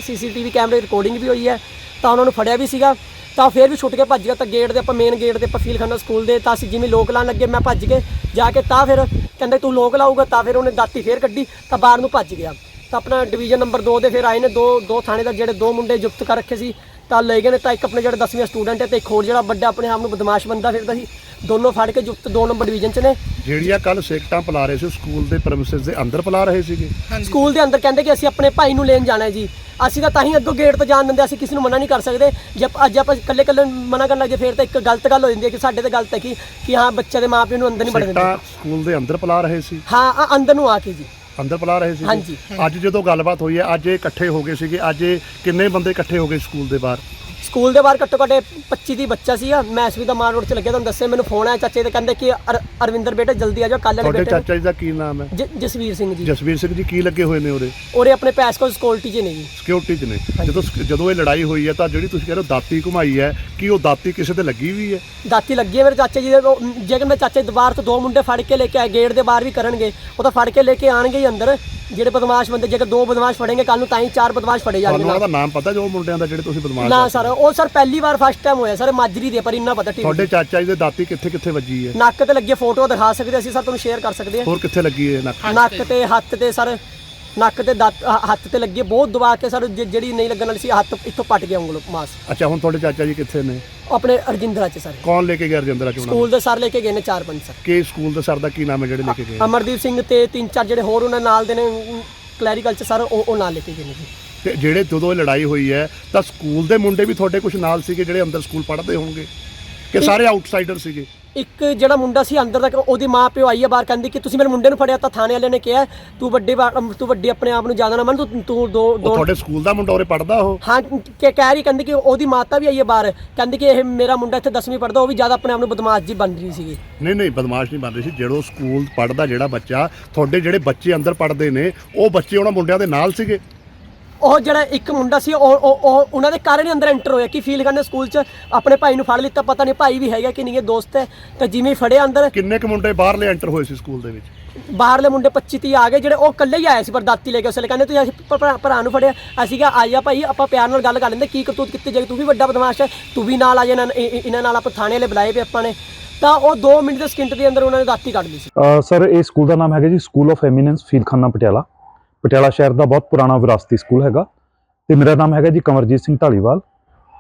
ਸੀਸੀਟੀਵੀ ਕੈਮਰੇ ਰਿਕਾਰਡਿੰਗ ਵੀ ਹੋਈ ਹੈ ਤਾਂ ਉਹਨਾਂ ਨੂੰ ਫੜਿਆ ਵੀ ਸੀਗਾ ਤਾਂ ਫਿਰ ਵੀ ਛੁੱਟ ਕੇ ਭੱਜ ਗਿਆ ਤਾਂ ਗੇਟ ਦੇ ਆਪਾਂ ਮੇਨ ਗੇਟ ਦੇ ਆਪਾਂ ਫੀਲ ਖੰਨਾ ਸਕੂਲ ਦੇ, ਤਾਂ ਅਸੀਂ ਜਿਵੇਂ ਲੋਕ ਲਾਉਣ ਲੱਗੇ, ਮੈਂ ਭੱਜ ਕੇ ਜਾ ਕੇ ਤਾਂ ਫਿਰ ਕਹਿੰਦੇ ਤੂੰ ਲੋਕ ਲਾਊਗਾ, ਤਾਂ ਫਿਰ ਉਹਨੇ ਦਾਤੀ ਫੇਰ ਕੱਢੀ, ਤਾਂ ਬਾਹਰ ਨੂੰ ਭੱਜ ਗਿਆ। ਤਾਂ ਆਪਣਾ ਡਿਵੀਜ਼ਨ ਨੰਬਰ 2 ਦੇ ਫਿਰ ਆਏ ਨੇ, ਦੋ ਦੋ ਥਾਣੇ ਦਾ ਜਿਹੜੇ ਦੋ ਮੁੰਡੇ ਜੁਗਤ ਕਰ ਰੱਖੇ ਸੀ, ਤਾਂ ਲੈ ਗਏ ਨੇ, ਤਾਂ ਇੱਕ ਆਪਣੇ ਜਿਹੜੇ 10ਵੀਂ ਸਟੂਡੈਂਟ ਹੈ ਤੇ ਇੱਕ ਹੋਰ ਜਿਹੜਾ ਵੱਡਾ ਆਪਣੇ ਆਪ ਨੂੰ ਬਦਮਾਸ਼ ਬੰਦਾ ਫਿਰਦਾ ਸੀ। ਦੋਨੋਂ ਫੜ ਕੇ ਜੁਗਤ 2 ਨੰਬਰ ਡਿਵੀਜ਼ਨ 'ਚ ਨੇ। ਜਿਹੜੀਆਂ ਕੱਲ ਸਿਗਟਾਂ ਪਲਾ ਰਹੇ ਸੀ ਸਕੂਲ ਦੇ ਪ੍ਰੈਮਿਸਿਸ ਦੇ ਅੰਦਰ ਪਲਾ ਰਹੇ ਸੀਗੇ। ਸਕੂਲ ਦੇ ਅੰਦਰ ਕਹਿੰਦੇ ਕਿ ਅਸੀਂ ਆਪਣੇ ਭਾਈ ਨੂੰ ਲੈਣ ਜਾਣਾ ਹੈ ਜੀ। ਅਸੀਂ ਤਾਂ ਤਾਂ ਹੀ ਅੱਗੋਂ ਗੇਟ ਤੋਂ ਜਾਣ ਦਿੰਦੇ ਅਸੀਂ ਕਿਸੇ ਨੂੰ ਮਨਾ ਨਹੀਂ ਕਰ ਸਕਦੇ। ਜੇ ਆਪਾਂ- ਅੱਜ ਆਪਾਂ ਇਕੱਲੇ ਇਕੱਲੇ ਮਨਾ ਕਰਨ ਲੱਗੇ ਫਿਰ ਤਾਂ ਇੱਕ ਗਲਤ ਗੱਲ ਹੋ ਜਾਂਦੀ ਹੈ ਕਿ ਸਾਡੇ ਤੇ ਗਲਤ ਹੈ ਕਿ ਕਿ ਹਾਂ ਬੱਚੇ ਦੇ ਮਾਪਿਆਂ ਨੂੰ ਅੰਦਰ ਨਹੀਂ ਵੜਨ ਦਿੰਦੇ। ਸਕੂਲ ਦੇ ਅੰਦਰ ਪਲਾ ਰਹੇ ਸੀ। ਹਾਂ ਆ ਅੰਦਰ ਨੂੰ ਆ ਕੇ ਜੀ। ਅੰਦਰ ਪਲਾ ਰਹੇ ਸੀ ਹਾਂਜੀ। ਅੱਜ ਜਦੋਂ ਗੱਲਬਾਤ ਹੋਈ ਹੈ ਅੱਜ ਇਹ ਇਕੱਠੇ ਹੋ ਗਏ ਸੀਗੇ ਅੱਜ ਇਹ ਕਿੰਨੇ ਬੰਦੇ ਇਕੱਠੇ ਹੋ ਗਏ ਸਕੂਲ ਦੇ ਬਾਹਰ? ਸਕੂਲ ਦੇ ਬਾਹਰ ਘੱਟੋ ਘੱਟ 25 ਦੀ ਬੱਚਾ ਸੀਗਾ। ਮੈਂ ਐਸਵੀ ਦਾ ਮਾਰ ਰੋਡ 'ਚ ਲੱਗਿਆ ਤੁਹਾਨੂੰ ਦੱਸਿਆ ਮੈਨੂੰ ਫੋਨ ਆਇਆ ਚਾਚੇ ਦੇ ਕਹਿੰਦੇ ਕਿ ਅਰ- ਅਰਵਿੰਦਰ ਬੇਟਾ ਜਲਦੀ ਆ ਜਾਓ ਕੱਲ੍ਹ ਵਾਲੇ ਤੁਹਾਡੇ ਬੇਟੇ ਚਾਚਾ ਜੀ ਦਾ ਕੀ ਨਾਮ ਹੈ? ਜ- ਜਸਵੀਰ ਸਿੰਘ ਜੀ। ਜਸਵੀਰ ਸਿੰਘ ਜੀ ਕੀ ਲੱਗੇ ਹੋਏ ਨੇ ਉਹਦੇ ਉਹਦੇ ਆਪਣੇ ਪੈਸਕੋ ਸਕਿਉਰਟੀ 'ਚ ਨੇ ਜੀ। ਸਿਕਿਉਰਿਟੀ 'ਚ ਨੇ। ਜਦੋਂ ਜਦੋਂ ਇਹ ਲੜਾਈ ਹੋਈ ਹੈ ਤਾਂ ਜਿਹੜੀ ਤੁਸੀਂ ਕਹਿ ਰਹੇ ਹੋ ਦਾਤੀ ਘੁਮਾਈ ਹੈ ਕੀ ਉਹ ਦਾਤੀ ਕਿਸੇ ਤੇ ਲੱਗੀ ਵੀ ਹੈ? ਦਾਤੀ ਲੱਗੀ ਹੈ ਮੇਰੇ ਚਾਚੇ ਜੀ ਦੇ ਉਹ, ਮ, ਜੇਕਰ ਮੇਰੇ ਚਾਚੇ ਦੁਬਾਰ ਤੋਂ ਦੋ ਮੁੰਡੇ ਫੜ ਕੇ ਲੈ ਕੇ ਆਏ ਗੇਟ ਦੇ ਬਾਹਰ ਵੀ ਕਰਨਗੇ ਉਹ ਤਾਂ ਫੜ ਕੇ ਲੈ ਕੇ ਆਣਗੇ ਹੀ ਅੰਦਰ। ਜਿਹੜੇ ਬਦਮਾਸ਼ ਬੰਦੇ ਜੇਕਰ ਦੋ ਬਦਮਾਸ਼ ਫੜेंगे ਕੱਲ ਨੂੰ ਤਾਂ ਹੀ ਚਾਰ ਬਦਮਾਸ਼ ਫੜੇ ਜਾਣਗੇ ਤੁਹਾਨੂੰ ਉਹਨਾਂ ਨਾਲ। ਦਾ ਨਾਮ ਪਤਾ ਜੋ ਮੁੰਡਿਆਂ ਦਾ ਜਿਹੜੇ ਤੁਸੀਂ ਬਦਮਾਸ਼ ਨਾ ਸਰ ਉਹ ਸਰ ਪਹਿਲੀ ਵਾਰ ਫਸਟ ਟਾਈਮ ਹੋਇਆ ਸਰ ਮਾਜਰੀ ਦੇ ਪਰ ਇੰਨਾ ਪਤਾ ਠੀਕ ਤੁਹਾਡੇ ਚਾਚਾ ਜੀ ਦੇ ਦਾਤੀ ਕਿੱਥੇ ਕਿੱਥੇ ਵੱਜੀ ਹੈ? ਨੱਕ ਤੇ ਲੱਗੀ ਫੋਟੋ ਦਿਖਾ ਸਕਦੇ ਅਸੀਂ ਸਰ ਤੁਹਾਨੂੰ ਸ਼ੇਅਰ ਕਰ ਸਕਦੇ ਹੋਰ ਕਿੱਥੇ ਲੱਗੀ ਹੈ ਨੱਕ? ਹਾਂ ਨੱਕ ਤੇ। ਹੱਥ ਤੇ ਸਰ ਨੱਕ ਤੇ ਦੰਦ- ਹ- ਹੱਥ ਤੇ ਲੱਗੀ ਹੈ, ਬਹੁਤ ਦਬਾ ਕੇ ਸਰ ਜਿਹੜੀ ਨਹੀਂ ਲੱਗਣ ਵਾਲੀ ਸੀ ਹੱਥ ਇੱਥੋਂ ਪਟ ਗਿਆ ਉਂਗਲ ਮਾਸ। ਅੱਛਾ ਹੁਣ ਤੁਹਾਡੇ ਚਾਚਾ ਜੀ ਕਿੱਥੇ ਨੇ? ਆਪਣੇ ਅਰਜਿੰਦਰਾ ਚ ਸਰ। ਕੌਣ ਲੈ ਕੇ ਗਿਆ ਰਜਿੰਦਰਾ ਚੋਣਾ ਸਕੂਲ ਦੇ ਸਰ ਲੈ ਕੇ ਗਏ ਨੇ ਚਾਰ ਪੰਜ ਸਰ। ਕਿ ਸਕੂਲ ਦੇ ਸਰ ਦਾ ਕੀ ਨਾਮ ਹੈ ਜਿਹੜੇ ਲੈ ਕੇ ਗਏ? ਅਮਰਦੀਪ ਸਿੰਘ ਤੇ ਤਿੰਨ ਚਾਰ ਜਿਹੜੇ ਹੋਰ ਉਹਨਾਂ ਨਾਲ ਦੇ ਨੇ ਕਲੈਰੀਕਲ ਚ ਸਰ ਉਹ ਉਹ ਨਾਲ ਲੈ ਕੇ ਗਏ ਨੇ ਜੀ। ਤੇ ਜਿਹੜੇ ਜਦੋਂ ਇਹ ਲੜਾਈ ਹੋਈ ਹੈ ਤਾਂ ਸਕੂਲ ਦੇ ਮੁੰਡੇ ਵੀ ਤੁਹਾਡੇ ਕੁਝ ਨਾਲ ਸੀਗੇ ਜਿਹੜੇ ਅੰਦਰ ਸਕੂਲ ਪੜ੍ਹਦੇ ਹੋਣਗੇ? ਕਿ ਸਾਰੇ ਆਊਟਸਾਈਡਰ ਸੀਗੇ? ਇੱਕ ਜਿਹੜਾ ਮੁੰਡਾ ਸੀ ਅੰਦਰ ਤੱਕ ਉਹਦੀ ਮਾਂ ਪਿਓ ਆਈ ਹੈ ਬਾਹਰ ਕਹਿੰਦੀ ਕਿ ਤੁਸੀਂ ਮੇਰੇ ਮੁੰਡੇ ਨੂੰ ਫੜਿਆ ਤਾਂ ਥਾਣੇ ਵਾਲਿਆਂ ਨੇ ਕਿਹਾ ਤੂੰ ਵੱਡੇ ਤੂੰ ਵੱਡੀ ਆਪਣੇ ਆਪ ਨੂੰ ਜ਼ਿਆਦਾ ਨਾ ਮੰਨ ਤੂੰ ਤੂੰ ਦੋ ਦੋ ਤੁਹਾਡੇ ਸਕੂਲ ਦਾ ਮੁੰਡਾ ਉਰੇ ਪੜ੍ਹਦਾ ਉਹ? ਹਾਂ ਕਿ ਕਹਿ ਰਹੀ ਕਹਿੰਦੀ ਕਿ ਉਹਦੀ ਮਾਤਾ ਵੀ ਆਈ ਹੈ ਬਾਹਰ ਕਹਿੰਦੀ ਕਿ ਇਹ ਮੇਰਾ ਮੁੰਡਾ ਇੱਥੇ 10ਵੀਂ ਪੜਦਾ ਉਹ ਵੀ ਜ਼ਿਆਦਾ ਆਪਣੇ ਆਪ ਨੂੰ ਬਦਮਾਸ਼ ਜੀ ਬਣ ਰਹੀ ਸੀਗੀ। ਨਹੀਂ ਨਹੀਂ ਬਦਮਾਸ਼ ਨਹੀਂ ਬਣ ਰਹੀ ਸੀ ਜਦੋਂ ਸਕੂਲ ਪੜ੍ਹਦਾ ਜਿਹੜਾ ਬੱਚਾ ਤੁਹਾਡੇ ਜਿਹੜੇ ਬੱਚੇ ਅੰਦਰ ਪੜ੍ਹਦੇ ਨੇ ਉਹ ਬੱਚੇ ਉਹਨਾਂ ਮੁੰਡਿਆਂ ਦੇ ਨਾਲ ਸੀਗੇ? ਉਹ ਜਿਹੜਾ ਇੱਕ ਮੁੰਡਾ ਸੀ ਉਹ ਉਹ ਉਹ ਉਹਨਾਂ ਦੇ ਕਾਰਨ ਹੀ ਅੰਦਰ ਐਂਟਰ ਹੋਇਆ। ਕਿ ਫੀਲ ਕਰਨੇ ਸਕੂਲ 'ਚ ਆਪਣੇ ਭਾਈ ਨੂੰ ਫੜ ਲਿੱਤਾ? ਪਤਾ ਨਹੀਂ ਭਾਈ ਵੀ ਹੈਗਾ ਕਿ ਨਹੀਂ ਇਹ ਦੋਸਤ ਹੈ। ਤਾਂ ਜਿਵੇਂ ਹੀ ਫੜਿਆ ਅੰਦਰ। ਕਿੰਨੇ ਕੁ ਮੁੰਡੇ ਬਾਹਰਲੇ ਐਂਟਰ ਹੋਏ ਸੀ ਸਕੂਲ ਦੇ ਵਿੱਚ? ਬਾਹਰਲੇ ਮੁੰਡੇ 25 30 ਆ ਗਏ ਜਿਹੜੇ ਉਹ ਇਕੱਲੇ ਹੀ ਆਏ ਸੀ ਪਰ ਦਾਤੀ ਲੈ ਕੇ। ਉਸਲੇ ਕਹਿੰਦੇ ਤੁਸੀਂ ਅਸੀਂ ਭਰਾ ਭਰਾ ਨੂੰ ਫੜਿਆ। ਅਸੀਂ ਕਿਹਾ ਆਇਆ ਭਾਈ ਆਪਾਂ ਪਿਆਰ ਨਾਲ ਗੱਲ ਕਰ ਲੈਂਦੇ। ਕੀ ਕਰਤੂਤ ਕਿੱਥੇ ਜਾਏ ਤੂੰ ਵੀ ਵੱਡਾ ਬਦਮਾਸ਼ ਹੈ। ਤੂੰ ਵੀ ਨਾਲ ਆ ਜਾ ਇਹਨਾਂ ਇਹ- ਇਹ- ਇਹਨਾਂ ਨਾਲ ਆਪਾਂ ਥਾਣੇ ਵਾਲੇ ਬੁਲਾਏ ਪਏ ਆਪਾਂ ਨੇ। ਤਾਂ ਉਹ 2 ਮਿੰਟ ਦੇ ਸਕਿੰਟ ਦੇ ਅੰਦਰ ਉਹਨਾਂ ਨੇ ਦਾਤੀ ਕੱਢ ਲਈ ਸੀ। ਸਰ ਇਹ ਸਕੂਲ ਦਾ ਨਾਮ ਹੈਗਾ ਜੀ school of eminence Feelkhana Patiala. Patiala ਸ਼ਹਿਰ ਦਾ ਬਹੁਤ ਪੁਰਾਣਾ ਵਿਰਾਸਤੀ ਸਕੂਲ ਹੈਗਾ ਤੇ ਮੇਰਾ ਨਾਮ ਹੈਗਾ ਜੀ ਕਮਰਜੀਤ ਸਿੰਘ ਢਾਲੀਵਾਲ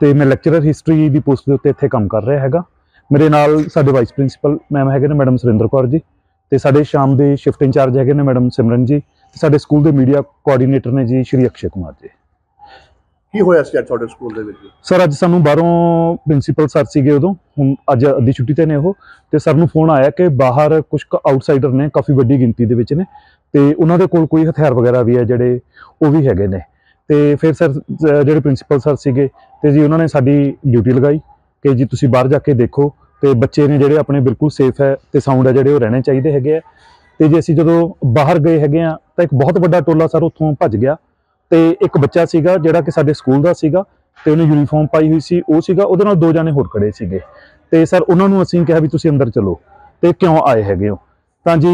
ਤੇ ਮੈਂ ਲੈਕਚਰਰ ਹਿਸਟਰੀ ਦੀ ਪੋਸਟ ਦੇ ਉੱਤੇ ਇੱਥੇ ਕੰਮ ਕਰ ਰਿਹਾ ਹੈਗਾ। ਮੇਰੇ ਨਾਲ ਸਾਡੇ ਵਾਈਸ ਪ੍ਰਿੰਸੀਪਲ ਮੈਮ ਹੈਗੇ ਨੇ ਮੈਡਮ ਸੁਰਿੰਦਰ ਕੌਰ ਜੀ ਤੇ ਸਾਡੇ ਸ਼ਾਮ ਦੇ ਸ਼ਿਫਟ ਇੰਚਾਰਜ ਹੈਗੇ ਨੇ ਮੈਡਮ ਸਿਮਰਨ ਜੀ ਤੇ ਸਾਡੇ ਸਕੂਲ ਦੇ ਮੀਡੀਆ ਕੋਆਰਡੀਨੇਟਰ ਨੇ ਜੀ ਸ਼੍ਰੀ ਅਕਸ਼ੇ ਕੁਮਾਰ ਜੀ। ਕੀ ਹੋਇਆ ਸੀ ਅੱਜ ਤੁਹਾਡੇ ਸਕੂਲ ਦੇ ਵਿੱਚ? ਸਰ ਅੱਜ ਸਾਨੂੰ ਬਾਹਰੋਂ ਪ੍ਰਿੰਸੀਪਲ ਸਰ ਸੀਗੇ ਉਦੋਂ ਹੁਣ ਅੱਜ ਅੱਧੀ ਛੁੱਟੀ ਤੇ ਨੇ ਉਹ ਤੇ ਸਰ ਨੂੰ ਫੋਨ ਆਇਆ ਕਿ ਬਾਹਰ ਕੁਝ ਆਊਟਸਾਈਡਰ ਨੇ ਕਾਫੀ ਵੱਡੀ ਗਿਣਤੀ ਦੇ ਵਿੱਚ ਨੇ ਤੇ ਉਹਨਾਂ ਦੇ ਕੋਲ ਕੋਈ ਹਥਿਆਰ ਵਗੈਰਾ ਵੀ ਹੈ ਜਿਹੜੇ ਉਹ ਵੀ ਹੈਗੇ ਨੇ। ਤੇ ਫਿਰ ਸਰ ਜਿਹੜੇ ਪ੍ਰਿੰਸੀਪਲ ਸਰ ਸੀਗੇ, ਤੇ ਜੀ ਉਹਨਾਂ ਨੇ ਸਾਡੀ ਡਿਊਟੀ ਲਗਾਈ ਕਿ ਜੀ ਤੁਸੀਂ ਬਾਹਰ ਜਾ ਕੇ ਦੇਖੋ ਤੇ ਬੱਚੇ ਨੇ ਜਿਹੜੇ ਆਪਣੇ ਬਿਲਕੁਲ ਸੇਫ ਹੈ ਤੇ ਸਾਊਂਡ ਹੈ ਜਿਹੜੇ ਉਹ ਰਹਿਣੇ ਚਾਹੀਦੇ ਹੈਗੇ ਆ। ਤੇ ਜੇ ਅਸੀਂ ਜਦੋਂ ਬਾਹਰ ਗਏ ਹੈਗੇ ਆ, ਤਾਂ ਇੱਕ ਬਹੁਤ ਵੱਡਾ ਟੋਲਾ ਸਰ ਉੱਥੋਂ ਭੱਜ ਗਿਆ ਤੇ ਇੱਕ ਬੱਚਾ ਸੀਗਾ ਜਿਹੜਾ ਕਿ ਸਾਡੇ ਸਕੂਲ ਦਾ ਸੀਗਾ ਤੇ ਉਹਨੇ ਯੂਨੀਫਾਰਮ ਪਾਈ ਹੋਈ ਸੀ, ਉਹ ਸੀਗਾ, ਉਹਦੇ ਨਾਲ ਦੋ ਜਾਣੇ ਹੋਰ ਖੜੇ ਸੀਗੇ। ਤੇ ਸਰ ਉਹਨਾਂ ਨੂੰ ਅਸੀਂ ਕਿਹਾ ਵੀ ਤੁਸੀਂ ਅੰਦਰ ਚਲੋ ਤੇ ਕਿਉਂ ਆਏ ਹੈਗੇ ਹੋ? ਤਾਂ ਜੀ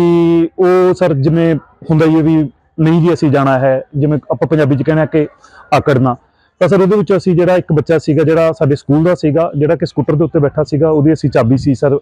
ਉਹ ਸਰ ਜਿਵੇਂ ਹੁੰਦਾ ਹੀ ਹੈ ਵੀ ਨਹੀਂ ਜੀ ਅਸੀਂ ਜਾਣਾ ਹੈ, ਜਿਵੇਂ ਆਪਾਂ ਪੰਜਾਬੀ ਚ ਕਹਿੰਦੇ ਕਿ ਆਕੜਨਾ ਤਾਂ ਸਰ ਉਹਦੇ ਵਿੱਚ ਅਸੀਂ ਜਿਹੜਾ ਇੱਕ ਬੱਚਾ ਸੀਗਾ, ਜਿਹੜਾ ਸਾਡੇ ਸਕੂਲ ਦਾ ਸੀਗਾ, ਜਿਹੜਾ ਕਿ ਸਕੂਟਰ ਦੇ ਉੱਤੇ ਬੈਠਾ ਸੀਗਾ, ਉਹਦੀ ਅਸੀਂ ਚਾਬੀ ਸੀ ਸਰ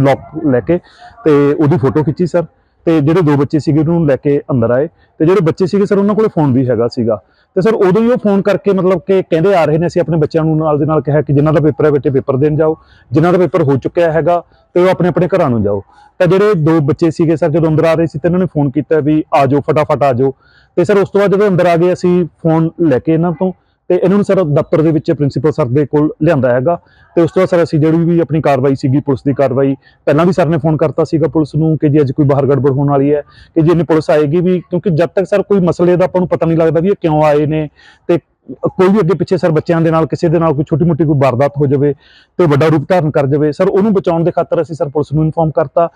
ਲੌਕ ਲੈ ਕੇ ਤੇ ਉਹਦੀ ਫੋਟੋ ਖਿੱਚੀ ਸਰ ਤੇ ਜਿਹੜੇ ਦੋ ਬੱਚੇ ਸੀਗੇ ਉਹਨੂੰ ਲੈ ਕੇ ਅੰਦਰ ਆਏ ਤੇ ਜਿਹੜੇ ਬੱਚੇ ਸੀਗੇ ਸਰ ਉਹਨਾਂ ਕੋਲੇ ਫੋਨ ਵੀ ਹੈਗਾ ਸੀਗਾ। ਤੇ ਸਰ ਉਦੋਂ ਹੀ ਉਹ ਫੋਨ ਕਰਕੇ ਮਤਲਬ ਕਿ ਕਹਿੰਦੇ ਆ ਰਹੇ ਨੇ ਅਸੀਂ ਆਪਣੇ ਬੱਚਿਆਂ ਨੂੰ ਨਾਲ ਦੇ ਨਾਲ ਕਿਹਾ ਕਿ ਜਿਨ੍ਹਾਂ ਦਾ ਪੇਪਰ ਹੈ ਬੇਟੇ ਪੇਪਰ ਦੇਣ ਜਾਓ, ਜਿਨ੍ਹਾਂ ਦਾ ਪੇਪਰ ਹੋ ਚੁੱਕਿਆ ਹੈਗਾ ਤੇ ਉਹ ਆਪਣੇ ਆਪਣੇ ਘਰਾਂ ਨੂੰ ਜਾਓ। ਤਾਂ ਜਿਹੜੇ ਦੋ ਬੱਚੇ ਸੀਗੇ ਸਰ ਜਦੋਂ ਅੰਦਰ ਆ ਰਹੇ ਸੀ ਤੇ ਇਹਨਾਂ ਨੇ ਫੋਨ ਕੀਤਾ ਵੀ ਆ ਜਾਓ, ਫਟਾਫਟ ਆ ਜਾਓ। ਤੇ ਸਰ ਉਸ ਤੋਂ ਬਾਅਦ ਜਦੋਂ ਅੰਦਰ ਆ ਗਏ ਅਸੀਂ ਫੋਨ ਲੈ ਕੇ ਇਹਨਾਂ ਤੋਂ ਤੇ ਇਹਨਾਂ ਨੂੰ ਸਰ ਦਫ਼ਤਰ ਦੇ ਵਿੱਚ ਪ੍ਰਿੰਸੀਪਲ ਸਰ ਦੇ ਕੋਲ ਲਿਆਂਦਾ ਹੈਗਾ। ਤੇ ਉਸ ਤੋਂ ਬਾਅਦ ਸਰ ਅਸੀਂ ਜਿਹੜੀ ਵੀ ਆਪਣੀ ਕਾਰਵਾਈ ਸੀਗੀ, ਪੁਲਿਸ ਦੀ ਕਾਰਵਾਈ, ਪਹਿਲਾਂ ਵੀ ਸਰ ਨੇ ਫੋਨ ਕਰਤਾ ਸੀਗਾ ਪੁਲਿਸ ਨੂੰ ਕਿ ਜੀ ਅੱਜ ਕੋਈ ਬਾਹਰ ਗੜਬੜ ਹੋਣ ਵਾਲੀ ਹੈ, ਕਿ ਜੀ ਇਹਨੇ ਪੁਲਿਸ ਆਏਗੀ ਵੀ, ਕਿਉਂਕਿ ਜਦ ਤੱਕ ਸਰ ਕੋਈ ਮਸਲੇ ਦਾ ਆਪਾਂ ਨੂੰ ਪਤਾ ਨਹੀਂ ਲੱਗਦਾ ਵੀ ਇਹ ਕਿਉਂ ਆਏ ਨੇ। ਤੇ ਕੋਈ ਵੀ ਅੱਗੇ ਪਿੱਛੇ ਸਰ ਬੱਚਿਆਂ ਦੇ ਨਾਲ, ਕਿਸੇ ਦੇ ਨਾਲ ਕੋਈ ਛੋਟੀ ਮੋਟੀ ਕੋਈ ਵਾਰਦਾਤ ਹੋ ਜਾਵੇ ਤੇ ਵੱਡਾ ਰੂਪ ਧਾਰਨ ਕਰ ਜਾਵੇ, ਸਰ ਉਹਨੂੰ ਬਚਾਉਣ ਦੇ ਖਾਤਰ ਅਸੀਂ ਸਰ ਪੁਲਿਸ ਨੂੰ ਇਨਫੋਰਮ ਕਰਤਾ।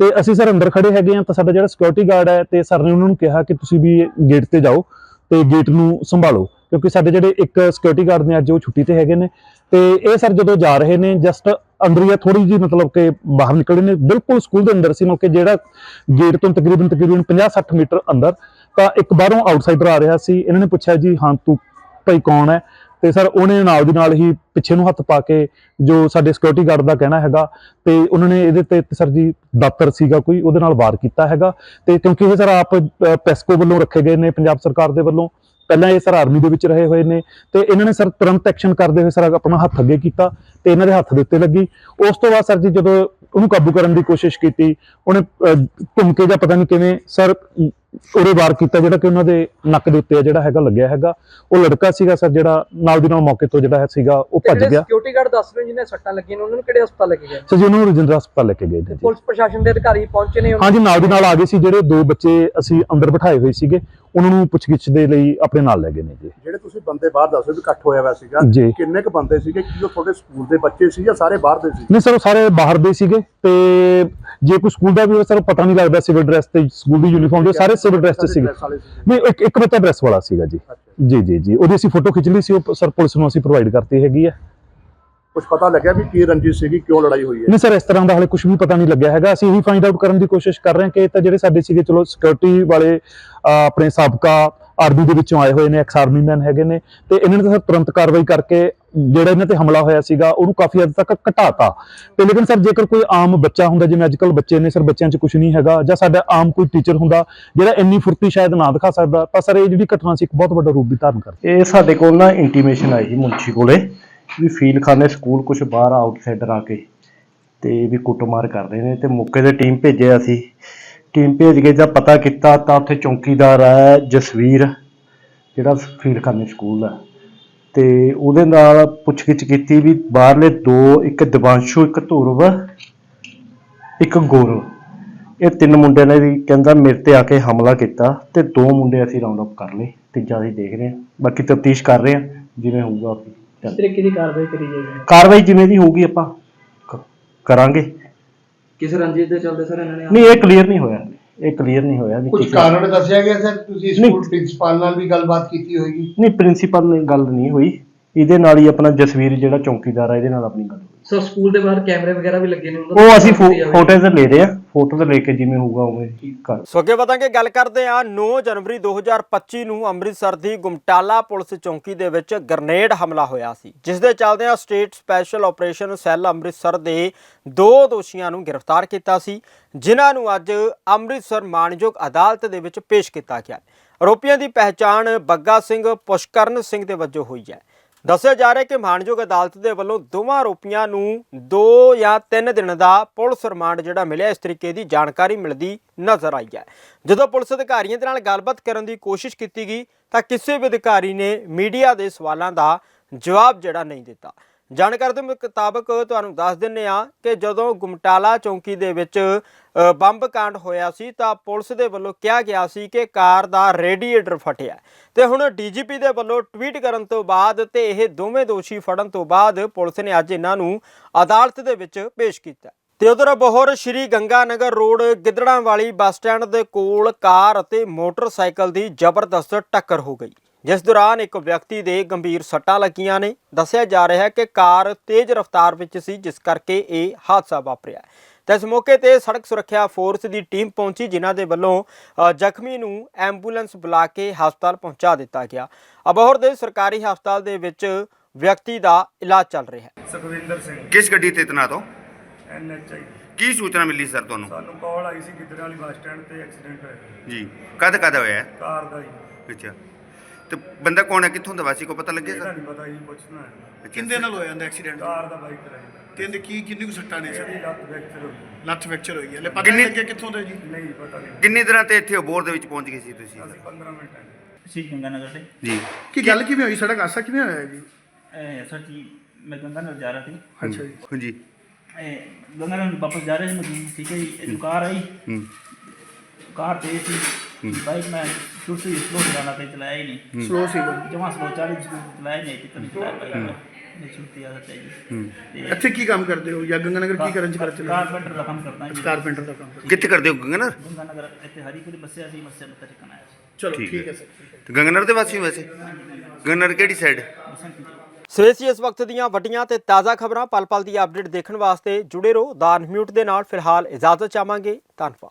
ਤੇ ਅਸੀਂ ਸਰ ਅੰਦਰ ਖੜੇ ਹੈਗੇ ਆ ਤਾਂ ਸਾਡਾ ਜਿਹੜਾ ਸਿਕਿਉਰਿਟੀ ਗਾਰਡ ਹੈ ਤੇ ਸਰ ਨੇ ਉਹਨਾਂ ਨੂੰ ਕਿਹਾ ਕਿ ਤੁਸੀਂ ਵੀ ਗੇਟ ਤੇ ਜਾਓ ਤੇ ਗੇਟ ਨੂੰ ਸੰਭਾਲੋ। ਕਿਉਂਕਿ ਸਾਡੇ ਜਿਹੜੇ ਇੱਕ ਸਿਕਿਉਰਿਟੀ ਗਾਰਡ ਨੇ ਅੱਜ ਉਹ ਛੁੱਟੀ ਤੇ ਹੈਗੇ ਨੇ। ਤੇ ਇਹ ਸਰ ਜਦੋਂ ਜਾ ਰਹੇ ਨੇ ਜਸਟ ਅੰਦਰ ਹੀ ਥੋੜੀ ਜੀ ਮਤਲਬ ਕਿ ਬਾਹਰ ਨਿਕਲੇ ਨੇ। ਬਿਲਕੁਲ ਸਕੂਲ ਦੇ ਅੰਦਰ ਸੀ ਮਤਲਬ ਕਿ ਜਿਹੜਾ ਗੇਟ ਤੋਂ ਤਕਰੀਬਨ ਤਕਰੀਬਨ 50-60 ਮੀਟਰ ਅੰਦਰ, ਤਾਂ ਇੱਕ ਬਾਹਰੋਂ ਆਊਟਸਾਈਡਰ ਆ ਰਿਹਾ ਸੀ। ਇਹਨਾਂ ਨੇ ਪੁੱਛਿਆ ਜੀ, ਹਾਂ, ਤੂੰ ਭਾਈ ਕੌਣ ਹੈ? ਤੇ ਸਰ ਉਹਨੇ ਨਾਲ ਦੀ ਨਾਲ ਹੀ ਪਿੱਛੇ ਨੂੰ ਹੱਥ ਪਾ ਕੇ ਜੋ ਸਾਡੇ ਸਿਕਿਉਰਿਟੀ ਗਾਰਡ ਦਾ ਕਹਿਣਾ ਹੈਗਾ, ਤੇ ਉਹਨਾਂ ਨੇ ਇਹਦੇ ਤੇ ਸਰ ਜੀ ਦਾਤਰ ਸੀਗਾ ਕੋਈ, ਉਹਦੇ ਨਾਲ ਵਾਰ ਕੀਤਾ ਹੈਗਾ। ਤੇ ਕਿਉਂਕਿ ਇਹ ਸਰ ਆਪ ਪੈਸਕੋ ਵੱਲੋਂ ਰੱਖੇ ਗਏ ਨੇ, ਪੰਜਾਬ ਸਰਕਾਰ ਦੇ ਵੱਲੋਂ। ਪਹਿਲਾਂ ਇਹ ਸਰ ਆਰਮੀ ਦੇ ਵਿੱਚ ਰਹੇ ਹੋਏ ਨੇ ਤੇ ਇਹਨਾਂ ਨੇ ਸਰ ਤੁਰੰਤ ਐਕਸ਼ਨ ਕਰਦੇ ਹੋਏ ਸਰ ਆਪਣਾ ਹੱਥ ਅੱਗੇ ਕੀਤਾ ਤੇ ਇਹਨਾਂ ਦੇ ਹੱਥ ਦੇ ਉੱਤੇ ਲੱਗੀ। ਉਸ ਤੋਂ ਬਾਅਦ ਸਰ ਜੀ ਜਦੋਂ ਉਹਨੂੰ ਕਾਬੂ ਕਰਨ ਦੀ ਕੋਸ਼ਿਸ਼ ਕੀਤੀ ਉਹਨੇ ਘੁੰਮ ਕੇ ਜਾਂ ਪਤਾ ਨਹੀਂ ਕਿਵੇਂ ਸਰ ਉਹਦੇ ਵਾਰ ਕੀਤਾ ਜਿਹੜਾ ਕਿ ਉਹਨਾਂ ਦੇ ਨੱਕ ਦੇ ਉੱਤੇ ਜਿਹੜਾ ਹੈਗਾ ਲੱਗਿਆ ਹੈਗਾ। ਉਹ ਲੜਕਾ ਸੀਗਾ ਸਰ ਜਿਹੜਾ ਨਾਲ ਦੀ ਨਾਲ ਮੌਕੇ ਤੋਂ ਜਿਹੜਾ ਸੀਗਾ ਉਹ ਭੱਜ ਗਿਆ। ਸਿਕਿਉਰਿਟੀ ਗਾਰਡ ਦੱਸ ਰਹੇ ਜਿਹਨੇ ਸੱਟਾਂ ਲੱਗੀਆਂ ਨੇ? ਉਹਨਾਂ ਨੂੰ ਕਿਹੜੇ ਹਸਪਤਾਲ ਲੈ ਕੇ ਗਏ? ਸਰ ਜੀ ਉਹਨੂੰ ਰਜਿੰਦਰਾ ਹਸਪਤਾਲ ਲੈ ਕੇ ਗਏ ਜੀ। ਪੁਲਿਸ ਪ੍ਰਸ਼ਾਸਨ ਦੇ ਅਧਿਕਾਰੀ ਪਹੁੰਚੇ ਨੇ? ਹਾਂਜੀ ਨਾਲ ਦੀ ਨਾਲ ਆ ਗਏ ਸੀ ਜਿਹੜੇ ਦੋ ਬੱਚੇ ਅਸੀਂ ਅੰਦਰ ਬਿਠਾਏ ਹੋਏ ਸੀਗੇ। ਉਹਨਾਂ ਨੂੰ ਪੁੱਛਗਿੱਛ ਦੇ ਲਈ ਆਪਣੇ ਨਾਲ ਲੈ ਗਏ ਨੇ ਜੀ। ਜਿਹੜੇ ਤੁਸੀਂ ਬੰਦੇ ਬਾਹਰ ਦੱਸੋ ਵੀ ਇਕੱਠ ਹੋਇਆ ਹੋਇਆ ਸੀਗਾ ਜੀ। ਕਿੰਨੇ ਕੁ ਬੰਦੇ ਸੀਗੇ? ਕੀ ਉਹ ਤੁਹਾਡੇ ਸਕੂਲ ਦੇ ਬੱਚੇ ਸੀ ਜਾਂ ਸਾਰੇ ਬਾਹਰ ਦੇ ਸੀ? ਨਹੀਂ ਸਰ ਉਹ ਸਾਰੇ ਬਾਹਰ ਦੇ ਸੀਗੇ ਤੇ ਜੇ ਕੋਈ ਸਕੂਲ ਦਾ ਵੀ ਹੋਵੇ ਸਰ ਪਤਾ ਨਹੀਂ ਲੱਗਦਾ ਸਿਵਲ ਡਰੈਸ ਤੇ ਸਕੂਲ ਦੀ ਯੂਨੀਫਾਰਮ ਦੇ ਸਾਰੇ ਸਿਵਲ ਡਰੈਸ ਤੇ ਸੀਗੇ। ਵਾਲੇ। ਨਹੀਂ ਇੱਕ ਇੱਕ ਬੱਚਾ ਡਰੈਸ ਵਾਲਾ ਸੀਗਾ ਜੀ। ਜੀ ਜੀ ਜੀ। ਉਹਦੀ ਅਸੀਂ ਫੋਟੋ ਖਿੱਚ ਲਈ ਸੀ ਉਹ ਸਰ ਪੁਲਿਸ ਨੂੰ ਅਸੀਂ ਪ੍ਰੋਵਾਈਡ ਕਰਤੀ ਹੈਗੀ ਹੈ ਕੁਝ ਪਤਾ ਲੱਗਿਆ ਵੀ ਕੀ ਰੰਜਿਸ਼ ਸੀਗੀ ਕਿਉਂ ਲੜਾਈ ਹੋਈ ਹੈ? ਨਹੀਂ ਸਰ ਇਸ ਤਰ੍ਹਾਂ ਦਾ ਹਾਲੇ ਕੁਝ ਵੀ ਪਤਾ ਨਹੀਂ ਲੱਗਿਆ ਹੈਗਾ। ਅਸੀਂ ਇਹੀ ਫਾਈਂਡ ਆਊਟ ਕਰਨ ਦੀ ਕੋਸ਼ਿਸ਼ ਕਰ ਰਹੇ ਹਾਂ ਕਿ ਇਹ ਤਾਂ ਜਿਹੜੇ ਸਾਡੇ ਸੀਗੇ ਚਲੋ ਸਿਕਿਉਰਿਟੀ ਵਾਲੇ ਆਪਣੇ ਸਾਬਕਾ ਆਰਮੀ ਦੇ ਵਿੱਚੋਂ ਆਏ ਹੋਏ ਨੇ ਐਕਸ ਆਰਮੀ ਮੈਨ ਹੈਗੇ ਨੇ। ਤੇ ਇਹਨਾਂ ਨੇ ਤਾਂ ਸਰ ਤੁਰੰਤ ਕਾਰਵਾਈ ਕਰਕੇ ਜਿਹੜਾ ਇਹਨਾਂ ਤੇ ਹਮਲਾ ਹੋਇਆ ਸੀਗਾ ਉਹਨੂੰ ਕਾਫੀ ਹੱਦ ਤੱਕ ਘਟਾਤਾ। ਤੇ ਲੇਕਿਨ ਸਰ ਜੇਕਰ ਕੋਈ ਆਮ ਬੱਚਾ ਹੁੰਦਾ ਜਿਵੇਂ ਅੱਜਕੱਲ ਬੱਚੇ ਨੇ ਸਰ ਬੱਚਿਆਂ 'ਚ ਕੁਝ ਨਹੀਂ ਹੈਗਾ ਜਾਂ ਸਾਡਾ ਆਮ ਕੋਈ ਟੀਚਰ ਹੁੰਦਾ ਜਿਹੜਾ ਇੰਨੀ ਫੁਰਤੀ ਸ਼ਾਇਦ ਨਾ ਦਿਖਾ ਸਕਦਾ ਤਾਂ ਸਰ ਇਹ ਜਿਹੜੀ ਘਟਨਾ ਸੀ ਇੱਕ ਬਹੁਤ ਵੱਡਾ ਰੂਪ ਵੀ ਧਾਰਨ ਕਰ ਇਹ ਸਾਡੇ ਕੋਲ ਨਾ ਇੰਟੀਮੇਸ਼ਨ ਆਈ ਸੀ ਮੁੰਸ਼ੀ ਕੋਲੇ। ਵੀ ਫੀਲਖਾਨੇ ਸਕੂਲ ਕੁਝ ਬਾਹਰ ਆਊਟਸਾਈਡਰ ਆ ਕੇ ਤੇ ਵੀ ਕੁੱਟਮਾਰ ਕਰ ਰਹੇ ਨੇ ਤੇ ਮੌਕੇ ਤੇ ਟੀਮ ਭੇਜਿਆ ਅਸੀਂ। ਟੀਮ ਭੇਜ ਕੇ ਜਦ ਪਤਾ ਕੀਤਾ ਤਾਂ ਉੱਥੇ ਚੌਕੀਦਾਰ ਹੈ ਜਸਵੀਰ, ਜਿਹੜਾ ਫੀਲਖਾਨੇ ਸਕੂਲ ਦਾ ਤੇ ਉਹਦੇ ਨਾਲ ਪੁੱਛਗਿੱਛ ਕੀਤੀ ਵੀ ਬਾਹਰਲੇ ਦੋ, ਇੱਕ ਦਿਵਾਂਸ਼ੂ, ਇੱਕ ਧੁਰਵ, ਇੱਕ ਗੌਰਵ ਇਹ ਤਿੰਨ ਮੁੰਡਿਆਂ ਨੇ ਵੀ ਕਹਿੰਦਾ ਮੇਰੇ ਤੇ ਆ ਕੇ ਹਮਲਾ ਕੀਤਾ ਤੇ ਦੋ ਮੁੰਡੇ ਅਸੀਂ ਰਾਉਂਡ ਅਪ ਕਰ ਲਏ ਤੀਜਾ ਅਸੀਂ ਦੇਖ ਰਹੇ ਹਾਂ। ਬਾਕੀ ਤਫਤੀਸ਼ ਕਰ ਰਹੇ ਹਾਂ, ਜਿਵੇਂ ਹੋਊਗਾ ਤਰੀਕੇ ਦੀ ਕਾਰਵਾਈ ਕਰੀ ਜਾਏਗੀ। ਕਾਰਵਾਈ ਜਿਵੇਂ ਦੀ ਹੋਊਗੀ ਆਪਾਂ ਕ- ਕਰਾਂਗੇ। ਕਿਸ ਰੰਜਿਸ਼ ਦੇ ਚੱਲਦੇ ਸਰ ਇਹਨਾਂ ਨੇ ਨਹੀਂ ਇਹ ਕਲੀਅਰ ਨਹੀਂ ਹੋਇਆ। ਇਹ ਕਲੀਅਰ ਨਹੀਂ ਹੋਇਆ ਵੀ ਕੁਝ ਕਿਸੇ- ਕਾਰਨ ਦੱਸਿਆ ਗਿਆ ਸਰ? ਤੁਸੀਂ ਨਹੀਂ। ਸਕੂਲ ਪ੍ਰਿੰਸੀਪਲ ਨਾਲ ਵੀ ਗੱਲਬਾਤ ਕੀਤੀ ਹੋਏਗੀ। ਨਹੀਂ ਪ੍ਰਿੰਸੀਪਲ ਨਾਲ ਗੱਲ ਨਹੀਂ ਹੋਈ। ਇਹਦੇ ਨਾਲ ਹੀ ਆਪਣਾ ਜਸਵੀਰ ਜਿਹੜਾ ਚੌਕੀਦਾਰ ਆ ਇਹਦੇ ਨਾਲ ਆਪਣੀ ਗੱਲ ਹੋਈ। ਸਰ ਸਕੂਲ ਦੇ ਬਾਹਰ ਕੈਮਰੇ ਵਗੈਰਾ ਵੀ ਲੱਗੇ ਨੇ ਉਹ ਅਸੀਂ ਫੋਟੋਜ਼ ਲੈ ਰਹੇ ਆ। ਫੋਟੋਜ਼ ਲੈ ਕੇ ਜਿਵੇਂ ਹੋਊਗਾ ਉਵੇਂ ਹੀ ਕਰ। ਸੋ ਅੱਗੇ ਵਧਾਂਗੇ, ਗੱਲ ਕਰਦੇ ਹਾਂ 9 ਜਨਵਰੀ 2025 ਨੂੰ ਅੰਮ੍ਰਿਤਸਰ ਦੀ ਗੁਮਟਾਲਾ ਪੁਲਿਸ ਚੌਂਕੀ ਦੇ ਵਿੱਚ ਗ੍ਰਨੇਡ ਹਮਲਾ ਹੋਇਆ ਸੀ, ਜਿਸ ਦੇ ਚੱਲਦਿਆਂ state special operation cell Amritsar ਦੇ ਦੋ ਦੋਸ਼ੀਆਂ ਨੂੰ ਗ੍ਰਿਫਤਾਰ ਕੀਤਾ ਸੀ, ਜਿਨ੍ਹਾਂ ਨੂੰ ਅੱਜ ਅੰਮ੍ਰਿਤਸਰ ਮਾਣਯੋਗ ਅਦਾਲਤ ਦੇ ਵਿੱਚ ਪੇਸ਼ ਕੀਤਾ ਗਿਆ। ਆਰੋਪੀਆਂ ਦੀ ਪਹਿਚਾਣ ਬੱਗਾ ਸਿੰਘ ਪੁਸ਼ਕਰਨ ਸਿੰਘ ਦੇ ਵਜੋਂ ਹੋਈ ਹੈ। ਦੱਸਿਆ ਜਾ ਰਿਹਾ ਕਿ ਮਾਣਯੋਗ ਅਦਾਲਤ ਦੇ ਵੱਲੋਂ ਦੋਵਾਂ ਆਰੋਪੀਆਂ ਨੂੰ 2 ਜਾਂ 3 ਦਿਨ ਦਾ ਪੁਲਿਸ ਰਿਮਾਂਡ ਜਿਹੜਾ ਮਿਲਿਆ, ਇਸ ਤਰੀਕੇ ਦੀ ਜਾਣਕਾਰੀ ਮਿਲਦੀ ਨਜ਼ਰ ਆਈ ਹੈ। ਜਦੋਂ ਪੁਲਿਸ ਅਧਿਕਾਰੀਆਂ ਦੇ ਨਾਲ ਗੱਲਬਾਤ ਕਰਨ ਦੀ ਕੋਸ਼ਿਸ਼ ਕੀਤੀ ਗਈ ਤਾਂ ਕਿਸੇ ਵੀ ਅਧਿਕਾਰੀ ਨੇ ਮੀਡੀਆ ਦੇ ਸਵਾਲਾਂ ਦਾ ਜਵਾਬ ਜਿਹੜਾ ਨਹੀਂ ਦਿੱਤਾ। ਜਾਣਕਾਰੀ ਦੇ ਮੁਤਾਬਕ ਤੁਹਾਨੂੰ ਦੱਸ ਦਿੰਨੇ ਆ ਕਿ ਜਦੋਂ ਗੁਮਟਾਲਾ ਚੌਂਕੀ ਦੇ ਵਿੱਚ ਬੰਬ ਕਾਂਡ ਹੋਇਆ ਸੀ ਤਾਂ ਪੁਲਿਸ ਦੇ ਵੱਲੋਂ ਕਿਹਾ ਗਿਆ ਸੀ ਕਿ ਕਾਰ ਦਾ ਰੇਡੀਏਟਰ ਫਟਿਆ ਤੇ ਹੁਣ ਡੀਜੀਪੀ ਦੇ ਵੱਲੋਂ ਟਵੀਟ ਕਰਨ ਤੋਂ ਬਾਅਦ ਤੇ ਇਹ ਦੋਵੇਂ ਦੋਸ਼ੀ ਫੜਨ ਤੋਂ ਬਾਅਦ ਪੁਲਿਸ ਨੇ ਅੱਜ ਇਹਨਾਂ ਨੂੰ ਅਦਾਲਤ ਦੇ ਵਿੱਚ ਪੇਸ਼ ਕੀਤਾ ਤੇ ਉਧਰ ਬਹੋਰ ਸ਼੍ਰੀ ਗੰਗਾ ਨਗਰ ਰੋਡ ਗਿੱਦੜਾਂ ਵਾਲੀ ਬੱਸ ਸਟੈਂਡ ਦੇ ਕੋਲ ਕਾਰ ਅਤੇ ਮੋਟਰਸਾਈਕਲ ਦੀ ਜ਼ਬਰਦਸਤ ਟੱਕਰ ਹੋ ਗਈ। ਜਿਸ ਦੌਰਾਨ ਇੱਕ ਵਿਅਕਤੀ ਦੇ ਗੰਭੀਰ ਸੱਟਾਂ ਲੱਗੀਆਂ ਨੇ। ਦੱਸਿਆ ਜਾ ਰਿਹਾ ਹੈ ਕਿ ਕਾਰ ਤੇਜ਼ ਰਫ਼ਤਾਰ ਵਿੱਚ ਸੀ ਜਿਸ ਕਰਕੇ ਇਹ ਹਾਦਸਾ ਵਾਪਰਿਆ। ਤਾਂ ਇਸ ਮੌਕੇ ਤੇ ਸੜਕ ਸੁਰੱਖਿਆ ਫੋਰਸ ਦੀ ਟੀਮ ਪਹੁੰਚੀ ਜਿਨ੍ਹਾਂ ਦੇ ਵੱਲੋਂ ਜ਼ਖਮੀ ਨੂੰ ਐਂਬੂਲੈਂਸ ਬੁਲਾ ਕੇ ਹਸਪਤਾਲ ਪਹੁੰਚਾ ਦਿੱਤਾ ਗਿਆ। ਅਬੋਹਰ ਦੇ ਸਰਕਾਰੀ ਹਸਪਤਾਲ ਦੇ ਵਿੱਚ ਵਿਅਕਤੀ ਦਾ ਇਲਾਜ ਚੱਲ ਰਿਹਾ ਹੈ। ਸੁਖਵਿੰਦਰ ਸਿੰਘ। ਕਿਸ ਗੱਡੀ ਤੇ ਤੈਨਾਤ ਹੋ ਐਨਐਚਆਈ ਕੀ ਸੂਚਨਾ ਮਿਲੀ ਸਰ ਤੁਹਾਨੂੰ? ਸਾਨੂੰ ਕਾਲ ਆਈ ਸੀ ਗਿੱਦੜ ਵਾਲੀ ਬੱਸ ਸਟੈਂਡ ਤੇ ਐਕਸੀਡੈਂਟ ਹੋਇਆ। ਜੀ। ਕਦ ਕਦ ਹੋਇਆ? ਕਾਰ ਦਾ ਜੀ। ਅੱਛਾ। ਤੇ ਬੰਦਾ ਕੌਣ ਹੈ ਕਿੱਥੋਂ ਦਾ ਵਾਸੀ ਕੋ ਪਤਾ ਲੱਗਿਆ ਇਹਦਾ ਸਰ ਨਹੀਂ ਪਤਾ ਜੀ ਪੁੱਛਣਾ ਹੈ ਕਿੰਦੇ ਨਾਲ ਹੋਇਆ ਜਾਂਦਾ ਐਕਸੀਡੈਂਟ ਕਾਰ ਦਾ ਬਾਈਕ ਕਰਾਈ ਕਹਿੰਦੇ ਕੀ ਕਿੰਨੀ ਕੁ ਸੱਟਾਂ ਨੇ ਇਹਦੀ ਲੱਤ ਫ੍ਰੈਕਚਰ ਹੋ ਗਈ ਲੱਤ ਫ੍ਰੈਕਚਰ ਹੋਈ ਹੈ ਲੈ ਪਤਾ ਕਿੰਨੀ- ਨਹੀਂ ਲੱਗਿਆ ਕਿੱਥੋਂ ਦਾ ਜੀ ਨਹੀਂ ਪਤਾ ਨਹੀਂ ਕਿੰਨੀ ਦਿਨਾਂ ਤੇ ਇੱਥੇ ਅਬੋਰ ਦੇ ਵਿੱਚ ਪਹੁੰਚ ਗਏ ਸੀ ਤੁਸੀਂ ਅਸੀਂ 15 ਮਿੰਟ ਆਏ ਸੀ ਗੰਗਾਨਗਰ से ਜੀ ਕੀ ਗੱਲ ਕਿਵੇਂ ਹੋਈ ਸੜਕ ਹਾਦਸਾ ਕਿਵੇਂ ਹੋਇਆ ਜੀ ए, सर जी मैं गंगानगर जा रहा थी ਅੱਛਾ ਜੀ ਹਾਂਜੀ ए, गंगानगर वापस जा रहे थे मैं ठीक है जी एक कार आई ਹੂੰ कार तेज थी बाइक में शुरू से स्लो चलाना कहीं चलाया ही नहीं ਸਲੋ ਸੀ जमा स्लो चालीस स्पीड चलाया ही नहीं कितना चलाया बाइक में नहीं छुट्टी आदत चाहिए ते ਇੱਥੇ ਕੀ ਕੰਮ ਕਰਦੇ ਹੋ ਜਾਂ ਗੰਗਾਨਗਰ ਕੀ ਕਰਨ ਚ ਕਰ ਚਲੇ कारपेंटर का काम करता है जी। ਕਾਰਪੈਂਟਰ ਦਾ ਕੰਮ ਕਿੱਥੇ ਕਰਦੇ ਹੋ ਗੰਗਨਰ गंगानगर इतने हरीपुरी बसे सी बसे मत्ता ठिकाना है ਚਲੋ ਠੀਕ ਠੀਕ ਹੈ। ਹੈ ਸਰ ਤੇ ਗੰਗਨਰ ਦੇ ਵਾਸੀ ਹੋ ਵੈਸੇ ਗੰਗਨਰ ਕਿਹੜੀ ਸਾਈਡ बसंत की ਸੋ ਇਹ ਸੀ ਇਸ ਵਕਤ ਦੀਆਂ ਵੱਡੀਆਂ ਤੇ ਤਾਜ਼ਾ ਖਬਰਾਂ ਪਲ ਪਲ ਦੀ ਅਪਡੇਟ ਦੇਖਣ ਵਾਸਤੇ ਜੁੜੇ ਰਹੋ ਦਾ ਮਿਊਟ ਦੇ ਨਾਲ ਫਿਲਹਾਲ ਇਜਾਜ਼ਤ ਚਾਹਾਂਗੇ ਧੰਨਵਾਦ